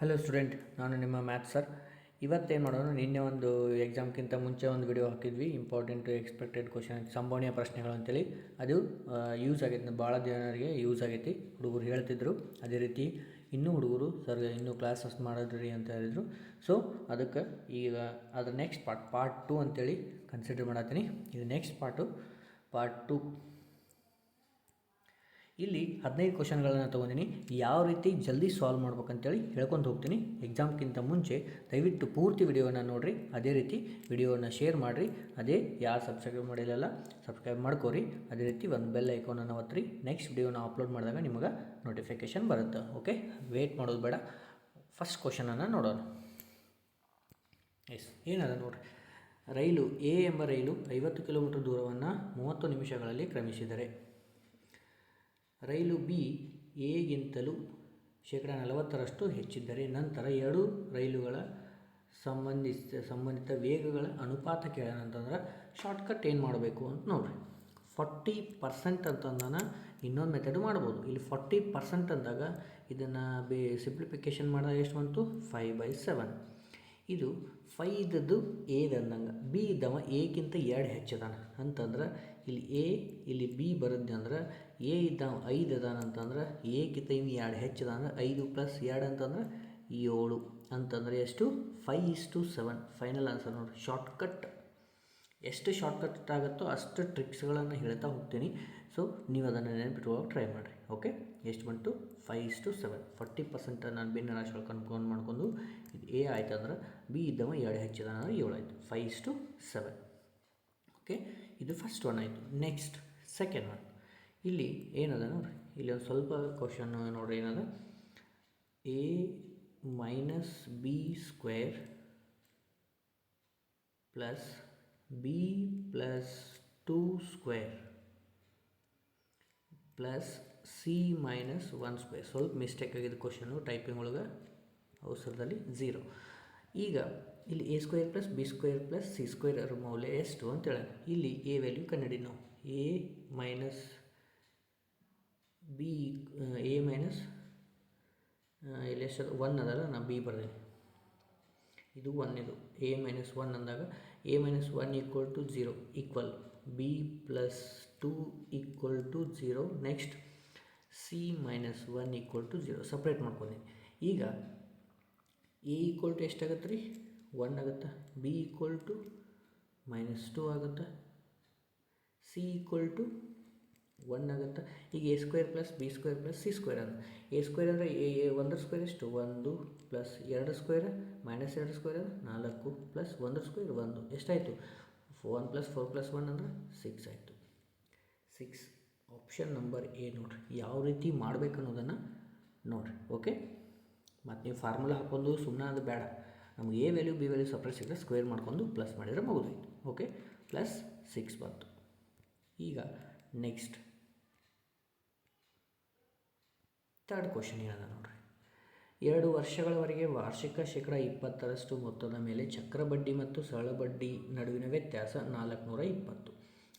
Hello student ನಾನು ನಿಮ್ಮ maths sir ಇವತ್ತೇನು ಮಾಡೋಣ, ನಿನ್ನೆ ಒಂದು ಎಕ್ಸಾಮ್ಗಿಂತ ಮುಂಚೆ ಒಂದು ವಿಡಿಯೋ ಹಾಕಿದ್ವಿ ಇಂಪಾರ್ಟೆಂಟ್ ಎಕ್ಸ್ಪೆಕ್ಟೆಡ್ ಕ್ವಶನ್ ಸಂಭವನೀಯ ಪ್ರಶ್ನೆಗಳು ಅಂತೇಳಿ. ಅದು ಯೂಸ್ ಆಗೈತೆ ಭಾಳ ಜನರಿಗೆ ಯೂಸ್ ಆಗೈತಿ, ಹುಡುಗರು ಹೇಳ್ತಿದ್ರು. ಅದೇ ರೀತಿ ಇನ್ನೂ ಹುಡುಗರು ಸರ್ ಇನ್ನೂ ಕ್ಲಾಸಸ್ ಮಾಡಿದ್ರಿ ಅಂತ ಹೇಳಿದ್ರು. ಸೊ ಅದಕ್ಕೆ ಈಗ ಅದರ ನೆಕ್ಸ್ಟ್ ಪಾರ್ಟ್ ಪಾರ್ಟ್ ಟು ಅಂತೇಳಿ ಕನ್ಸಿಡರ್ ಮಾಡತ್ತೀನಿ. ಇದು ನೆಕ್ಸ್ಟ್ ಪಾರ್ಟು ಪಾರ್ಟ್ ಟು ಇಲ್ಲಿ ಹದಿನೈದು ಕ್ವಶನ್ಗಳನ್ನು ತೊಗೊಂಡಿನಿ. ಯಾವ ರೀತಿ ಜಲ್ದಿ ಸಾಲ್ವ್ ಮಾಡ್ಬೇಕಂತೇಳಿ ಹೇಳ್ಕೊಂಡು ಹೋಗ್ತೀನಿ. ಎಕ್ಸಾಮ್ಗಿಂತ ಮುಂಚೆ ದಯವಿಟ್ಟು ಪೂರ್ತಿ ವಿಡಿಯೋನ ನೋಡಿರಿ. ಅದೇ ರೀತಿ ವಿಡಿಯೋನ ಶೇರ್ ಮಾಡಿರಿ. ಅದೇ ಯಾರು ಸಬ್ಸ್ಕ್ರೈಬ್ ಮಾಡಿಲ್ಲಲ್ಲ ಸಬ್ಸ್ಕ್ರೈಬ್ ಮಾಡ್ಕೋರಿ. ಅದೇ ರೀತಿ ಒಂದು ಬೆಲ್ ಐಕಾನನ್ನು ಒತ್ತಿರಿ ನೆಕ್ಸ್ಟ್ ವಿಡಿಯೋನ ಅಪ್ಲೋಡ್ ಮಾಡಿದಾಗ ನಿಮಗೆ ನೋಟಿಫಿಕೇಷನ್ ಬರುತ್ತೆ. ಓಕೆ ವೇಟ್ ಮಾಡೋದು ಬೇಡ. ಫಸ್ಟ್ ಕ್ವಶನನ್ನು ನೋಡೋಣ. ಎಸ್ ಏನದ ನೋಡಿರಿ. ರೈಲು ಎ ಎಂಬ ರೈಲು ಐವತ್ತು ಕಿಲೋಮೀಟರ್ ದೂರವನ್ನು ಮೂವತ್ತು ನಿಮಿಷಗಳಲ್ಲಿ ಕ್ರಮಿಸಿದರೆ. ರೈಲು ಬಿ ಎಗಿಂತಲೂ ಶೇಕಡ ನಲವತ್ತರಷ್ಟು ಹೆಚ್ಚಿದ್ದರೆ ನಂತರ ಎರಡು ರೈಲುಗಳ ಸಂಬಂಧಿಸಿದ ಸಂಬಂಧಿತ ವೇಗಗಳ ಅನುಪಾತ ಕೇಳೋಣ ಅಂತಂದ್ರೆ ಶಾರ್ಟ್ಕಟ್ ಏನು ಮಾಡಬೇಕು ಅಂತ ನೋಡಿರಿ. ಫಾರ್ಟಿ ಪರ್ಸೆಂಟ್ ಅಂತಂದನ ಇನ್ನೊಂದು ಮೆಥಡ್ ಮಾಡ್ಬೋದು. ಇಲ್ಲಿ ಫಾರ್ಟಿ ಪರ್ಸೆಂಟ್ ಅಂದಾಗ ಇದನ್ನು ಬೇ ಸಿಂಪ್ಲಿಫಿಕೇಶನ್ ಮಾಡಿದಾಗ ಎಷ್ಟು ಬಂತು? ಫೈವ್ ಬೈ ಸೆವೆನ್ ಇದು ಫೈ ಇದ್ದದ್ದು ಎ ಅಂದಂಗೆ. ಬಿ ಇದ್ದವ ಎಗಿಂತ ಎರಡು ಹೆಚ್ಚದಾನ. ಅಂತಂದ್ರೆ ಇಲ್ಲಿ ಎ, ಇಲ್ಲಿ ಬಿ ಬರುತ್ತೆ ಅಂದ್ರೆ ಎ ಇದ್ದವ ಐದು ಅದಾನ ಅಂತಂದ್ರೆ ಎಕ್ಕಿಂತ ಇನ್ನು ಎರಡು ಹೆಚ್ಚದಾನ ಐದು ಪ್ಲಸ್ ಎರಡು ಅಂತಂದ್ರೆ ಏಳು. ಅಂತಂದರೆ ಎಷ್ಟು? Five is to seven final answer ನೋಡಿ ಶಾರ್ಟ್ಕಟ್ ಎಷ್ಟು ಶಾರ್ಟ್ಕಟ್ ಆಗುತ್ತೋ ಅಷ್ಟು ಟ್ರಿಕ್ಸ್ಗಳನ್ನು ಹೇಳ್ತಾ ಹೋಗ್ತೀನಿ. ಸೊ ನೀವು ಅದನ್ನು ನೆನಪಿಟ್ಕೊಳ್ಳೋಕೆ ಟ್ರೈ ಮಾಡಿರಿ ಓಕೆ ಎಷ್ಟು ಬಂತು? Five is to seven forty percent ನಾನು ಬಿನ್ನ ರಾಶಿಗಳು ಕನ್ಫರ್ಮ್ ಮಾಡ್ಕೊಂಡು, ಇದು ಎ ಆಯ್ತು ಅಂದ್ರೆ ಬಿ ಇದ್ದವ ಎರಡು ಹೆಚ್ಚಿದ ಅಂದ್ರೆ ಏಳು ಆಯಿತು. Five is to seven okay ಇದು ಫಸ್ಟ್ ಒನ್ ಆಯಿತು. ನೆಕ್ಸ್ಟ್ ಸೆಕೆಂಡ್ ಒನ್ ಇಲ್ಲಿ ಏನದ ನೋಡಿರಿ? ಇಲ್ಲಿ ಒಂದು ಸ್ವಲ್ಪ ಕ್ವಶನ್ ನೋಡ್ರಿ ಏನದ? A minus B square plus B plus two square plus C minus one square ಸ್ವಲ್ಪ ಮಿಸ್ಟೇಕ್ ಆಗಿದ್ದು ಕ್ವಶನು ಟೈಪಿಂಗ್ ಒಳಗೆ ಅವಸರದಲ್ಲಿ ಝೀರೋ ಈಗ ಇಲ್ಲಿ A square plus B square plus C square ಮೌಲ್ಯ ಎಷ್ಟು ಅಂತೇಳ ಇಲ್ಲಿ ಎ ವ್ಯಾಲ್ಯೂ ಕನ್ನಡಿ ನಾವು A minus B A minus ಇಲ್ಲಿ ಎಷ್ಟು ಒನ್ ಅದಲ್ಲ, ನಾ ಬಿ ಬರ್ದೆ. ಇದು ಒನ್ ಇದು ಎ ಮೈನಸ್ ಒನ್ ಅಂದಾಗ A minus one equal to zero equal B plus two equal to zero next C minus one equal to zero separate ಮಾಡ್ಕೊಂಡೆ. ಈಗ ಎ ಈಕ್ವಲ್ ಟು ಎಷ್ಟಾಗತ್ತೆ ರೀ? ಒನ್ ಆಗುತ್ತಾ? B equal to minus two ಆಗುತ್ತಾ? C equal to one ಆಗುತ್ತೆ ಈಗ A square plus B square plus C square ಅಂತ A square ಅಂದರೆ ಎ ಎ ಒಂದರ ಸ್ಕ್ವೇರ್ ಎಷ್ಟು? ಒಂದು ಪ್ಲಸ್ ಎರಡು ಸ್ಕ್ವೇರ್ ಮೈನಸ್ ಎರಡು ಸ್ಕ್ವೇರ್ ನಾಲ್ಕು ಪ್ಲಸ್ ಒಂದರ ಸ್ಕ್ವೇರ್ ಒಂದು. ಎಷ್ಟಾಯಿತು? One plus four plus one ಅಂದರೆ ಸಿಕ್ಸ್ ಆಯಿತು. ಸಿಕ್ಸ್ ಆಪ್ಷನ್ ನಂಬರ್ ಎ ನೋಡ್ರಿ. ಯಾವ ರೀತಿ ಮಾಡಬೇಕು ಅನ್ನೋದನ್ನು ನೋಡಿರಿ ಓಕೆ ಮತ್ತು ನೀವು ಫಾರ್ಮುಲಾ ಹಾಕೊಂಡು ಸುಮ್ಮನೆ ಅದು ಬೇಡ. ನಮ್ಗೆ A value B value separate ಸಿಕ್ಕರೆ ಸ್ಕ್ವೇರ್ ಮಾಡ್ಕೊಂಡು ಪ್ಲಸ್ ಮಾಡಿದರೆ ಮುಗಿದೋಯ್ತು ಓಕೆ ಪ್ಲಸ್ ಸಿಕ್ಸ್ ಬಂತು. ಈಗ ನೆಕ್ಸ್ಟ್ ತರ್ಡ್ ಕ್ವಶನ್ ಏನದ ನೋಡ್ರಿ? ಎರಡು ವರ್ಷಗಳವರೆಗೆ ವಾರ್ಷಿಕ ಶೇಕಡ ಇಪ್ಪತ್ತರಷ್ಟು ಮೊತ್ತದ ಮೇಲೆ ಚಕ್ರ ಬಡ್ಡಿ ಮತ್ತು ಸರಳ ಬಡ್ಡಿ ನಡುವಿನ ವ್ಯತ್ಯಾಸ ನಾಲ್ಕುನೂರ ಇಪ್ಪತ್ತು.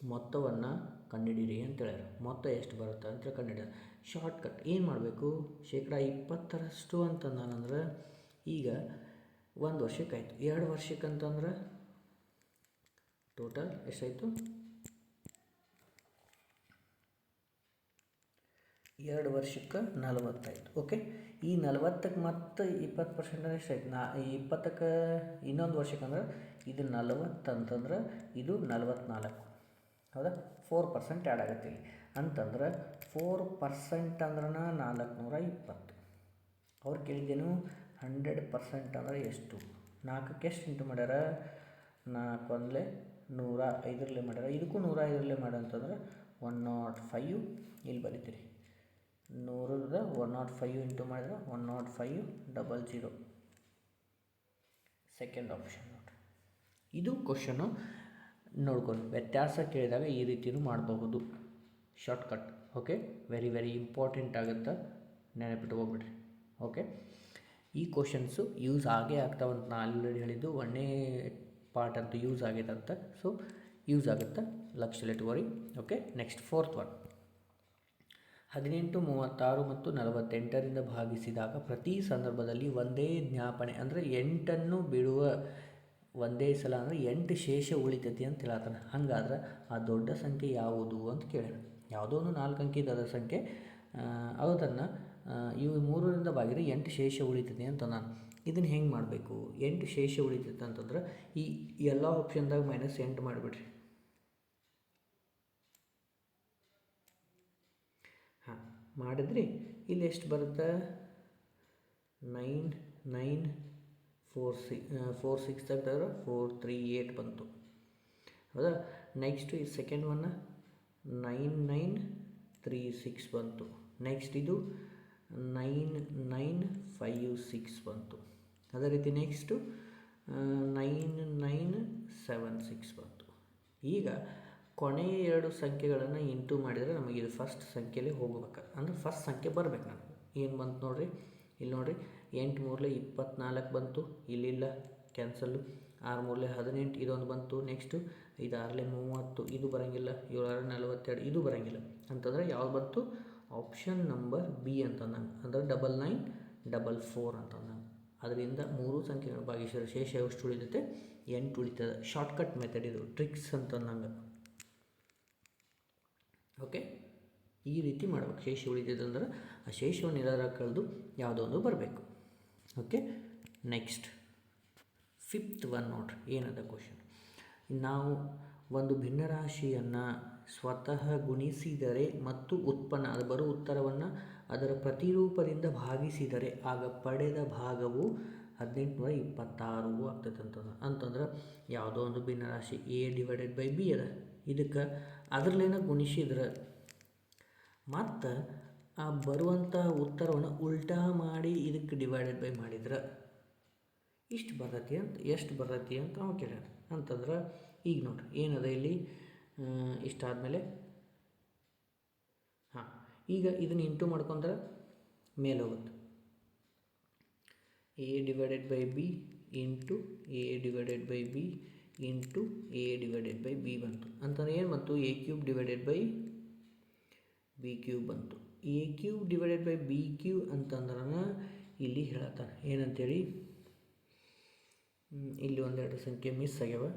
ಮೊತ್ತವನ್ನು ಕಂಡುಹಿಡೀರಿ ಅಂತ ಹೇಳ್ಯಾರ. ಮೊತ್ತ ಎಷ್ಟು ಬರುತ್ತೆ ಅಂತ ಕಂಡುಹಿಡಿಯ ಶಾರ್ಟ್ಕಟ್ ಏನು ಮಾಡಬೇಕು? ಶೇಕಡ ಇಪ್ಪತ್ತರಷ್ಟು ಅಂತಂದಾನಂದ್ರೆ ಈಗ ಒಂದು ವರ್ಷಕ್ಕೆ ಆಯಿತು. ಎರಡು ವರ್ಷಕ್ಕೆ ಅಂತಂದ್ರೆ ಟೋಟಲ್ ಎಷ್ಟಾಯಿತು ಎರಡು ವರ್ಷಕ್ಕೆ ನಲವತ್ತೈದು ಓಕೆ ಈ ನಲವತ್ತಕ್ಕೆ ಮತ್ತೆ ಇಪ್ಪತ್ತು ಪರ್ಸೆಂಟ್ ಅಂದರೆ ಎಷ್ಟಾಯ್ತು ನಾ ಇಪ್ಪತ್ತಕ್ಕೆ ಇನ್ನೊಂದು ವರ್ಷಕ್ಕೆ ಅಂದ್ರೆ ಇದು ನಲವತ್ತು ಅಂತಂದ್ರೆ ಇದು ನಲವತ್ತ್ನಾಲ್ಕು ಹೌದಾ? ಫೋರ್ ಪರ್ಸೆಂಟ್ ಆ್ಯಡ್ ಆಗುತ್ತೆ ಇಲ್ಲಿ. ಅಂತಂದ್ರೆ ಫೋರ್ ಪರ್ಸೆಂಟ್ ಅಂದ್ರೆ ನಾಲ್ಕುನೂರ ಇಪ್ಪತ್ತು. ಅವ್ರು ಕೇಳಿದ್ದೇನು? ಹಂಡ್ರೆಡ್ ಪರ್ಸೆಂಟ್ ಅಂದರೆ ಎಷ್ಟು? ನಾಲ್ಕಕ್ಕೆ ಎಷ್ಟು ಇಂಟು ಮಾಡ್ಯಾರ? ನಾಲ್ಕು ಒಂದಲೇ ನೂರ ಐದರಲ್ಲೇ ಮಾಡ್ಯಾರ. ಇದಕ್ಕೂ ನೂರ ಐದರಲ್ಲೇ ಮಾಡಂತಂದ್ರೆ ಒನ್ ನಾಟ್ ಫೈವ್ ಇಲ್ಲಿ ಬರೀತೀರಿ. ನೂರದ ಒನ್ ನಾಟ್ ಫೈವ್ ಇಂಟು ಮಾಡಿದ್ರೆ one nought five double zero second option ನೋಡಿರಿ. ಇದು ಕ್ವಶನು ನೋಡ್ಕೊಂಡು ವ್ಯತ್ಯಾಸ ಕೇಳಿದಾಗ ಈ ರೀತಿಯೂ ಮಾಡಬಹುದು. Shortcut okay very very important ಆಗುತ್ತೆ. ನೆನಪಿಟ್ಟು ಹೋಗ್ಬಿಡ್ರಿ ಓಕೆ ಈ ಕ್ವಶನ್ಸು ಯೂಸ್ ಆಗೇ ಆಗ್ತಾವಂತ ನಾನು ಆಲ್ರೆಡಿ ಹೇಳಿದ್ದು ಒಂದೇ ಪಾರ್ಟ್ ಅಂತ ಯೂಸ್ ಆಗಿದೆ ಅಂತ ಸೊ ಯೂಸ್ ಆಗುತ್ತೆ. ಲಕ್ಷ ಇಟ್ಕೋರಿ ಓಕೆ ನೆಕ್ಸ್ಟ್ ಫೋರ್ತ್ ಒನ್ ಹದಿನೆಂಟು, ಮೂವತ್ತಾರು ಮತ್ತು ನಲವತ್ತೆಂಟರಿಂದ ಭಾಗಿಸಿದಾಗ ಪ್ರತಿ ಸಂದರ್ಭದಲ್ಲಿ ಒಂದೇ ಜ್ಞಾಪನೆ ಅಂದರೆ ಎಂಟನ್ನು ಬಿಡುವ, ಒಂದೇ ಸಲ ಅಂದರೆ ಎಂಟು ಶೇಷ ಉಳಿತೈತಿ ಅಂತ ಹೇಳತ್ತಾನೆ. ಹಾಗಾದ್ರೆ ಆ ದೊಡ್ಡ ಸಂಖ್ಯೆ ಯಾವುದು ಅಂತ ಕೇಳೋಣ. ಯಾವುದೋ ಒಂದು ನಾಲ್ಕು ಅಂಕಿ ಸಂಖ್ಯೆ. ಅದನ್ನು ಇವು ಮೂರರಿಂದ ಬಾಗಿದ್ರೆ ಎಂಟು ಶೇಷ ಉಳಿತೈತಿ ಅಂತ ನಾನು. ಇದನ್ನು ಹೆಂಗೆ ಮಾಡಬೇಕು? ಎಂಟು ಶೇಷ ಉಳಿತೈತೆ ಅಂತಂದ್ರೆ ಈ ಎಲ್ಲ ಆಪ್ಷನ್ದಾಗ ಮೈನಸ್ ಎಂಟು ಮಾಡಿಬಿಡ್ರಿ ಹಾಂ ಮಾಡಿದ್ರಿ? ಇಲ್ಲಿ ಎಷ್ಟು ಬರುತ್ತೆ? ನೈನ್ ನೈನ್, ಫೋರ್ ಸಿ ಫೋರ್ ಸಿಕ್ಸ್ ತೆಗ್ದಾದ್ರೆ ಫೋರ್ ತ್ರೀ ಏಟ್ ಬಂತು. ಹೌದಾ? ನೆಕ್ಸ್ಟ್ ಈ second one nine nine, three, six ಬಂತು. ನೆಕ್ಸ್ಟ್ ಇದು ನೈನ್ ನೈನ್, ಫೈವ್, ಸಿಕ್ಸ್ ಬಂತು. ಅದೇ ರೀತಿ next nine nine, seven, six ಬಂತು. ಈಗ ಕೊನೆಯ ಎರಡು ಸಂಖ್ಯೆಗಳನ್ನು ಇಂಟು ಮಾಡಿದರೆ ನಮಗೆ ಇದು ಫಸ್ಟ್ ಸಂಖ್ಯೆಯಲ್ಲಿ ಹೋಗ್ಬೇಕು. ಅಂದರೆ ಫಸ್ಟ್ ಸಂಖ್ಯೆ ಬರ್ಬೇಕು ನಮಗೆ. ಏನು ಬಂತು ನೋಡಿರಿ? ಇಲ್ಲಿ ನೋಡಿರಿ, ಎಂಟು ಮೂರಲೆ ಇಪ್ಪತ್ನಾಲ್ಕು ಬಂತು, ಇಲ್ಲಿಲ್ಲ ಕ್ಯಾನ್ಸಲ್ಲು ಆರು ಮೂರಲೆ ಹದಿನೆಂಟು, ಇದೊಂದು ಬಂತು ನೆಕ್ಸ್ಟು ಇದು ಆರಲೆ ಮೂವತ್ತು, ಇದು ಬರೋಂಗಿಲ್ಲ, ಏಳಾರು ನಲವತ್ತೆರಡು, ಇದು ಬರೋಂಗಿಲ್ಲ. ಅಂತಂದರೆ ಯಾವ್ದು ಬಂತು? ಆಪ್ಷನ್ ನಂಬರ್ ಬಿ ಅಂತ ಅಂದಂಗೆ ಅಂದರೆ ಡಬಲ್ ನೈನ್ ಡಬಲ್ ಫೋರ್ ಅಂತ ಅಂದಂಗೆ ಅದರಿಂದ ಮೂರು ಸಂಖ್ಯೆಗಳು ಭಾಗಿಸಿದ್ರೆ ಶೇಷ ಎಷ್ಟು ಉಳಿದೈತೆ ಎಂಟು ಉಳಿತದೆ. ಶಾರ್ಟ್ಕಟ್ ಮೆಥಡ್ ಇದು ಟ್ರಿಕ್ಸ್ ಅಂತ ಅಂದಂಗೆ ಓಕೆ ಈ ರೀತಿ ಮಾಡ್ಬೇಕು. ಶೇಷ ಉಳಿದಿದೆ ಅಂದ್ರೆ ಆ ಶೇಷವನ್ನು ಎಲ್ಲಾರ ಕಳೆದು ಯಾವುದೋ ಒಂದು ಬರಬೇಕು. ಓಕೆ ನೆಕ್ಸ್ಟ್ ಫಿಫ್ತ್ ಒನ್ ನೋಡ್ರಿ. ಏನದ ಕ್ವಶನ್ ನಾವು ಒಂದು ಭಿನ್ನರಾಶಿಯನ್ನು ಸ್ವತಃ ಗುಣಿಸಿದರೆ ಮತ್ತು ಉತ್ಪನ್ನ, ಅದು ಬರೋ ಉತ್ತರವನ್ನು ಅದರ ಪ್ರತಿರೂಪದಿಂದ ಭಾಗಿಸಿದರೆ ಆಗ ಪಡೆದ ಭಾಗವು ಹದಿನೆಂಟುನೂರ ಇಪ್ಪತ್ತಾರು ಆಗ್ತೈತೆ ಅಂತಂದ್ರೆ ಅಂತಂದ್ರೆ ಯಾವುದೋ ಒಂದು ಭಿನ್ನರಾಶಿ ಎ ಡಿವೈಡೆಡ್ ಬೈ ಬಿ ಅದ. ಇದಕ್ಕೆ ಅದರಲ್ಲೇನ ಗುಣಿಸಿದ್ರೆ? ಮತ್ತು ಆ ಬರುವಂಥ ಉತ್ತರವನ್ನು ಉಲ್ಟಾ ಮಾಡಿ ಇದಕ್ಕೆ ಡಿವೈಡೆಡ್ ಬೈ ಮಾಡಿದ್ರೆ. ಇಷ್ಟು ಬರ್ತೈತಿ ಅಂತ, ಎಷ್ಟು ಬರ್ತೈತಿ ಅಂತ ಅವ ಕೇಳ್ಯಾರ ಅಂತಂದ್ರೆ, ಈಗ ನೋಡ್ರಿ, ಏನದ ಇಲ್ಲಿ? ಇಷ್ಟಾದಮೇಲೆ ಹಾಂ, ಈಗ ಇದನ್ನು ಇಂಟು ಮಾಡ್ಕೊಂಡ್ರೆ ಮೇಲೆ ಹೋಗುತ್ತೆ. A divided by B into A divided by B into A divided by B ಬಂತು. ಅಂತಂದ್ರೆ ಏನು ಬಂತು? A cube divided by B cube ಬಂತು. A cube divided by B cube ಅಂತಂದ್ರೆ ಇಲ್ಲಿ ಹೇಳತ್ತಾನೆ. ಏನಂತೇಳಿ? ಇಲ್ಲಿ ಒಂದೆರಡು ಸಂಖ್ಯೆ ಮಿಸ್ ಆಗ್ಯಾವ.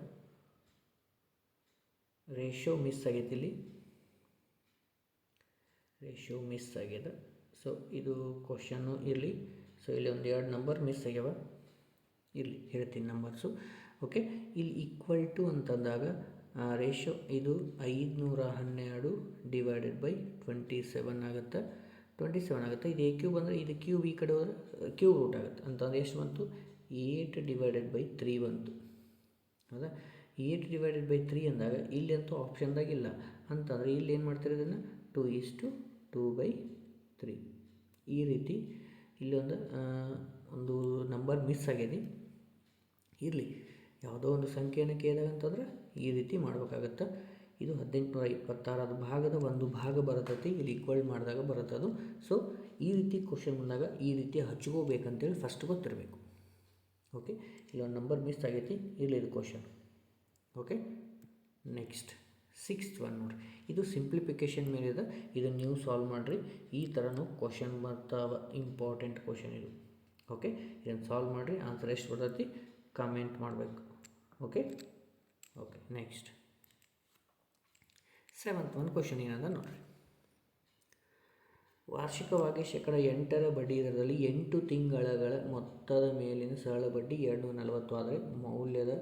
ರೇಷೋ ಮಿಸ್ ಆಗೈತಿ ಇಲ್ಲಿ. ರೇಷೋ ಮಿಸ್ ಆಗ್ಯದ. ಸೊ ಇದು ಕ್ವಶನ್ನು ಇರಲಿ. ಸೊ ಇಲ್ಲಿ ಒಂದು ಎರಡು ನಂಬರ್ ಮಿಸ್ ಆಗ್ಯಾವ. ಇರಲಿ, ಹೇಳ್ತೀನಿ ನಂಬರ್ಸು ಓಕೆ ಇಲ್ಲಿ ಈಕ್ವಲ್ ಟು ಅಂತಂದಾಗ ರೇಷೋ ಇದು ಐದುನೂರ ಹನ್ನೆರಡು ಡಿವೈಡೆಡ್ ಬೈ ಟ್ವೆಂಟಿ ಸೆವೆನ್ ಆಗುತ್ತೆ. ಟ್ವೆಂಟಿ ಸೆವೆನ್ ಆಗುತ್ತೆ. ಇದು ಎ ಕ್ಯೂಬ್ ಅಂದರೆ ಇದು ಕ್ಯೂಬ್ ಈ ಕಡೆ ಹೋದ್ರೆ ಕ್ಯೂಬ್ ರೂಟ್ ಆಗುತ್ತೆ. ಅಂತಂದ್ರೆ ಎಷ್ಟು ಬಂತು? ಏಟ್ ಡಿವೈಡೆಡ್ ಬೈ ತ್ರೀ ಬಂತು. ಹೌದಾ? ಏಟ್ ಡಿವೈಡೆಡ್ ಬೈ ತ್ರೀ ಅಂದಾಗ ಇಲ್ಲಿ ಅಂತೂ ಆಪ್ಷನ್ದಾಗ ಇಲ್ಲ. ಅಂತಂದರೆ ಇಲ್ಲಿ ಏನು ಮಾಡ್ತಾರೆ ಇದನ್ನು? Two is to two by three ಈ ರೀತಿ ಇಲ್ಲೊಂದು ಒಂದು ನಂಬರ್ ಮಿಸ್ ಆಗಿದೆ. ಇರಲಿ. ಯಾವುದೋ ಒಂದು ಸಂಖ್ಯೆಯನ್ನು ಕೇಳಿದಾಗ ಅಂತಂದ್ರೆ ಈ ರೀತಿ ಮಾಡಬೇಕಾಗತ್ತೆ. ಇದು ಹದಿನೆಂಟುನೂರ ಇಪ್ಪತ್ತಾರದ ಭಾಗದ ಒಂದು ಭಾಗ ಬರತೈತಿ. ಇಲ್ಲಿ ಈಕ್ವಲ್ ಮಾಡಿದಾಗ ಬರುತ್ತೆ ಅದು. ಸೊ ಈ ರೀತಿ ಕ್ವಶನ್ ಬಂದಾಗ ಈ ರೀತಿ ಹಚ್ಕೋಬೇಕಂತೇಳಿ ಫಸ್ಟ್ ಗೊತ್ತಿರಬೇಕು. ಓಕೆ ಇಲ್ಲೊಂದು ನಂಬರ್ ಮಿಸ್ ಆಗೈತಿ. ಇಲ್ಲಿ ಇದು question okay next sixth one ನೋಡಿರಿ ಇದು ಸಿಂಪ್ಲಿಫಿಕೇಶನ್ ಮೇಲಿದೆ ಇದನ್ನು ನೀವು ಸಾಲ್ವ್ ಮಾಡಿರಿ. ಈ ಥರನೂ ಕ್ವಶನ್ ಬರ್ತಾವ. ಇಂಪಾರ್ಟೆಂಟ್ ಕ್ವಶನ್ ಇದು. ಓಕೆ ಇದನ್ನು ಸಾಲ್ವ್ ಮಾಡಿರಿ. ಆನ್ಸರ್ ಎಷ್ಟು ಬರ್ತೈತಿ? ಕಮೆಂಟ್ ಮಾಡಬೇಕು. ಓಕೆ ಓಕೆ ನೆಕ್ಸ್ಟ್ ಸೆವೆಂತ್ ಒಂದು ಕ್ವಶನ್ ಏನಂದ ನೋಡಿರಿ. ವಾರ್ಷಿಕವಾಗಿ ಶೇಕಡ ಎಂಟರ ಬಡ್ಡಿ ದರದಲ್ಲಿ ಎಂಟು ತಿಂಗಳಗಳ ಮೊತ್ತದ ಮೇಲಿನ ಸರಳ ಬಡ್ಡಿ ಎರಡು ನೂರ ನಲವತ್ತು ಆದರೆ ಮೌಲ್ಯದ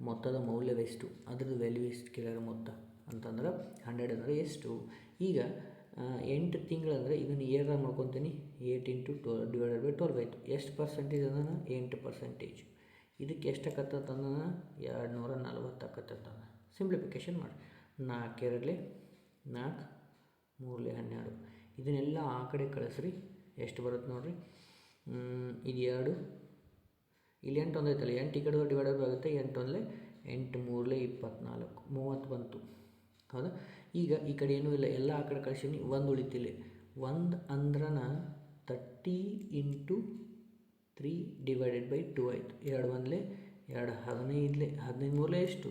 ಮೊತ್ತದ ಮೌಲ್ಯವೆಷ್ಟು? ಅದ್ರದ್ದು ವ್ಯಾಲ್ಯೂ ಎಷ್ಟು ಕೇಳ್ಯಾರ ಮೊತ್ತ? ಅಂತಂದ್ರೆ ಹಂಡ್ರೆಡ್ ಅಂದರೆ ಎಷ್ಟು? ಈಗ ಎಂಟು ತಿಂಗಳಂದರೆ ಇದನ್ನು ಇಯರ್ ಮಾಡ್ಕೊತೀನಿ. Eight into ಟ್ವ divided by twelve ಆಯಿತು. ಎಷ್ಟು ಪರ್ಸೆಂಟೇಜ್ ಅಂದ್ರೆ ಎಂಟು ಪರ್ಸೆಂಟೇಜ್ ಇದಕ್ಕೆ ಎಷ್ಟು ಆಕತ್ತಂದ್ರೆ ಎರಡು ನೂರ ನಲ್ವತ್ತು ಆಕತ್ತಂದ್ರೆ ಸಿಂಪ್ಲಿಫಿಕೇಶನ್ ಮಾಡಿ. ನಾಲ್ಕು ಎರಡಲೆ, ನಾಲ್ಕು, ಮೂರಲೆ ಹನ್ನೆರಡು. ಇದನ್ನೆಲ್ಲ ಆ ಕಡೆ ಕಳಿಸ್ರಿ. ಎಷ್ಟು ಬರುತ್ತೆ ನೋಡಿರಿ. ಇದು ಎರಡು. ಇಲ್ಲಿ ಎಂಟು ಒಂದು ಐತಲ್ಲ, ಎಂಟು ಈ ಕಡೆ ಡಿವೈಡ್ ಆಗುತ್ತೆ. ಎಂಟು ಒಂದಲೇ, ಎಂಟು ಮೂರಲೆ ಇಪ್ಪತ್ನಾಲ್ಕು. ಮೂವತ್ತು ಬಂತು. ಹೌದಾ? ಈಗ ಈ ಕಡೆ ಏನೂ ಇಲ್ಲ. ಎಲ್ಲ ಆ ಕಡೆ ಕಳಿಸೀನಿ. ಒಂದು ಉಳಿತಿಲ್ಲ. ಒಂದು ಅಂದ್ರನ thirty into three divided by two ಆಯಿತು. ಎರಡು ಒಂದಲೇ ಎರಡು ಹದಿನೈದಲೇ ಹದಿನೈದು ಮೂರಲೇ ಎಷ್ಟು?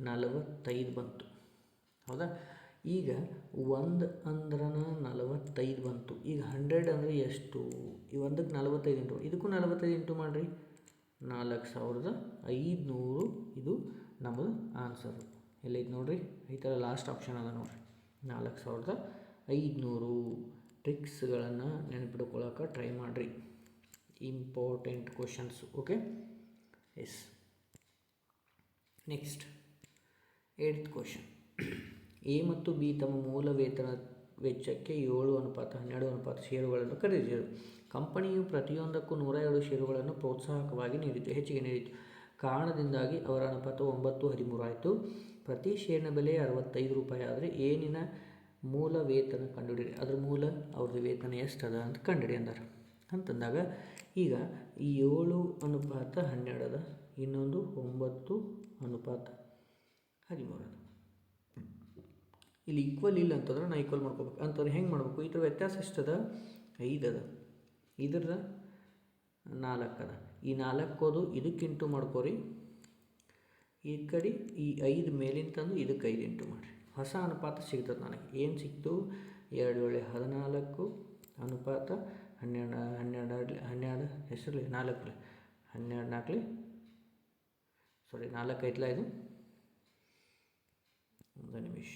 ನಲವತ್ತೈದು ಬಂತು. ಹೌದಾ? ಈಗ ಒಂದು ಅಂದ್ರನ ನಲವತ್ತೈದು ಬಂತು. ಈಗ ಹಂಡ್ರೆಡ್ ಅಂದರೆ ಎಷ್ಟು? ಈ ಒಂದಕ್ಕೆ ನಲವತ್ತೈದು ಇಂಟು ಇದಕ್ಕೂ ನಲವತ್ತೈದು ಇಂಟು ಮಾಡಿರಿ. ನಾಲ್ಕು ಸಾವಿರದ ಐದುನೂರು ಇದು ನಮ್ಮದು ಆನ್ಸರು ಎಲ್ಲೈತೆ ನೋಡಿರಿ? ಈ ಥರ ಲಾಸ್ಟ್ ಆಪ್ಷನ್ ಅದ ನೋಡಿರಿ. ನಾಲ್ಕು ಸಾವಿರದ ಐದುನೂರು ಟ್ರಿಕ್ಸ್ಗಳನ್ನು ನೆನಪಿಟ್ಕೊಳ್ಳೋಕೆ ಟ್ರೈ ಮಾಡಿರಿ. Important questions okay yes next eighth question A ಮತ್ತು ಬಿ ತಮ್ಮ ಮೂಲ ವೇತನ ವೆಚ್ಚಕ್ಕೆ ಏಳು ಅನುಪಾತ, ಹನ್ನೆರಡು ಅನುಪಾತ ಷೇರುಗಳನ್ನು ಖರೀದಿಸಿದರು. ಕಂಪನಿಯು ಪ್ರತಿಯೊಂದಕ್ಕೂ ನೂರ ಎರಡು ಷೇರುಗಳನ್ನು ಪ್ರೋತ್ಸಾಹಕವಾಗಿ ನೀಡಿತು. ಹೆಚ್ಚಿಗೆ ನೀಡಿತು. ಕಾರಣದಿಂದಾಗಿ ಅವರ ಅನುಪಾತ ಒಂಬತ್ತು, ಹದಿಮೂರು ಆಯಿತು. ಪ್ರತಿ ಷೇರಿನ ಬೆಲೆ ಅರವತ್ತೈದು ರೂಪಾಯಿ. ಆದರೆ ಏನಿನ ಮೂಲ ವೇತನ ಕಂಡುಹಿಡಿಯಿರಿ? ಅದ್ರ ಮೂಲ, ಅವ್ರದ್ದು ವೇತನ ಎಷ್ಟು ಅದ ಅಂತ ಕಂಡುಹಿಡಿ ಅಂದಾರೆ. ಅಂತಂದಾಗ ಈಗ ಈ ಏಳು ಅನುಪಾತ ಹನ್ನೆರಡು ಅದ ಇನ್ನೊಂದು ಒಂಬತ್ತು ಅನುಪಾತ. ಹದಿಮೂರು ಅದ ಇಲ್ಲಿ ಈಕ್ವಲ್ ಇಲ್ಲ ಅಂತಂದ್ರೆ ನಾ ಈಕ್ವಲ್ ಮಾಡ್ಕೋಬೇಕು. ಅಂತಂದ್ರೆ ಹೆಂಗೆ ಮಾಡಬೇಕು? ಇದ್ರ ವ್ಯತ್ಯಾಸ ಎಷ್ಟದ? ಐದದ. ಅದ ಇದ್ರ ನಾಲ್ಕು ಅದ ಈ ನಾಲ್ಕೋದು ಇದಕ್ಕೆ ಇಂಟು ಮಾಡ್ಕೋರಿ. ಈ ಕಡೆ ಈ ಐದು ಮೇಲಿನ ತಂದು ಇದಕ್ಕೆ ಐದು ಇಂಟು ಮಾಡಿರಿ. ಹೊಸ ಅನುಪಾತ ಸಿಗ್ತದೆ ನನಗೆ. ಏನು ಸಿಕ್ತು? ಎರಡು ವೇಳೆ ಹದಿನಾಲ್ಕು ಅನುಪಾತ ಹನ್ನೆರಡು ಹನ್ನೆರಡು ಹನ್ನೆರಡು ಹೆಸರು ನಾಲ್ಕು ಹನ್ನೆರಡು ನಾಲ್ಕಲಿ ಸಾರಿ ನಾಲ್ಕು ಐತ್ಲ ಇದು? ಒಂದು ನಿಮಿಷ.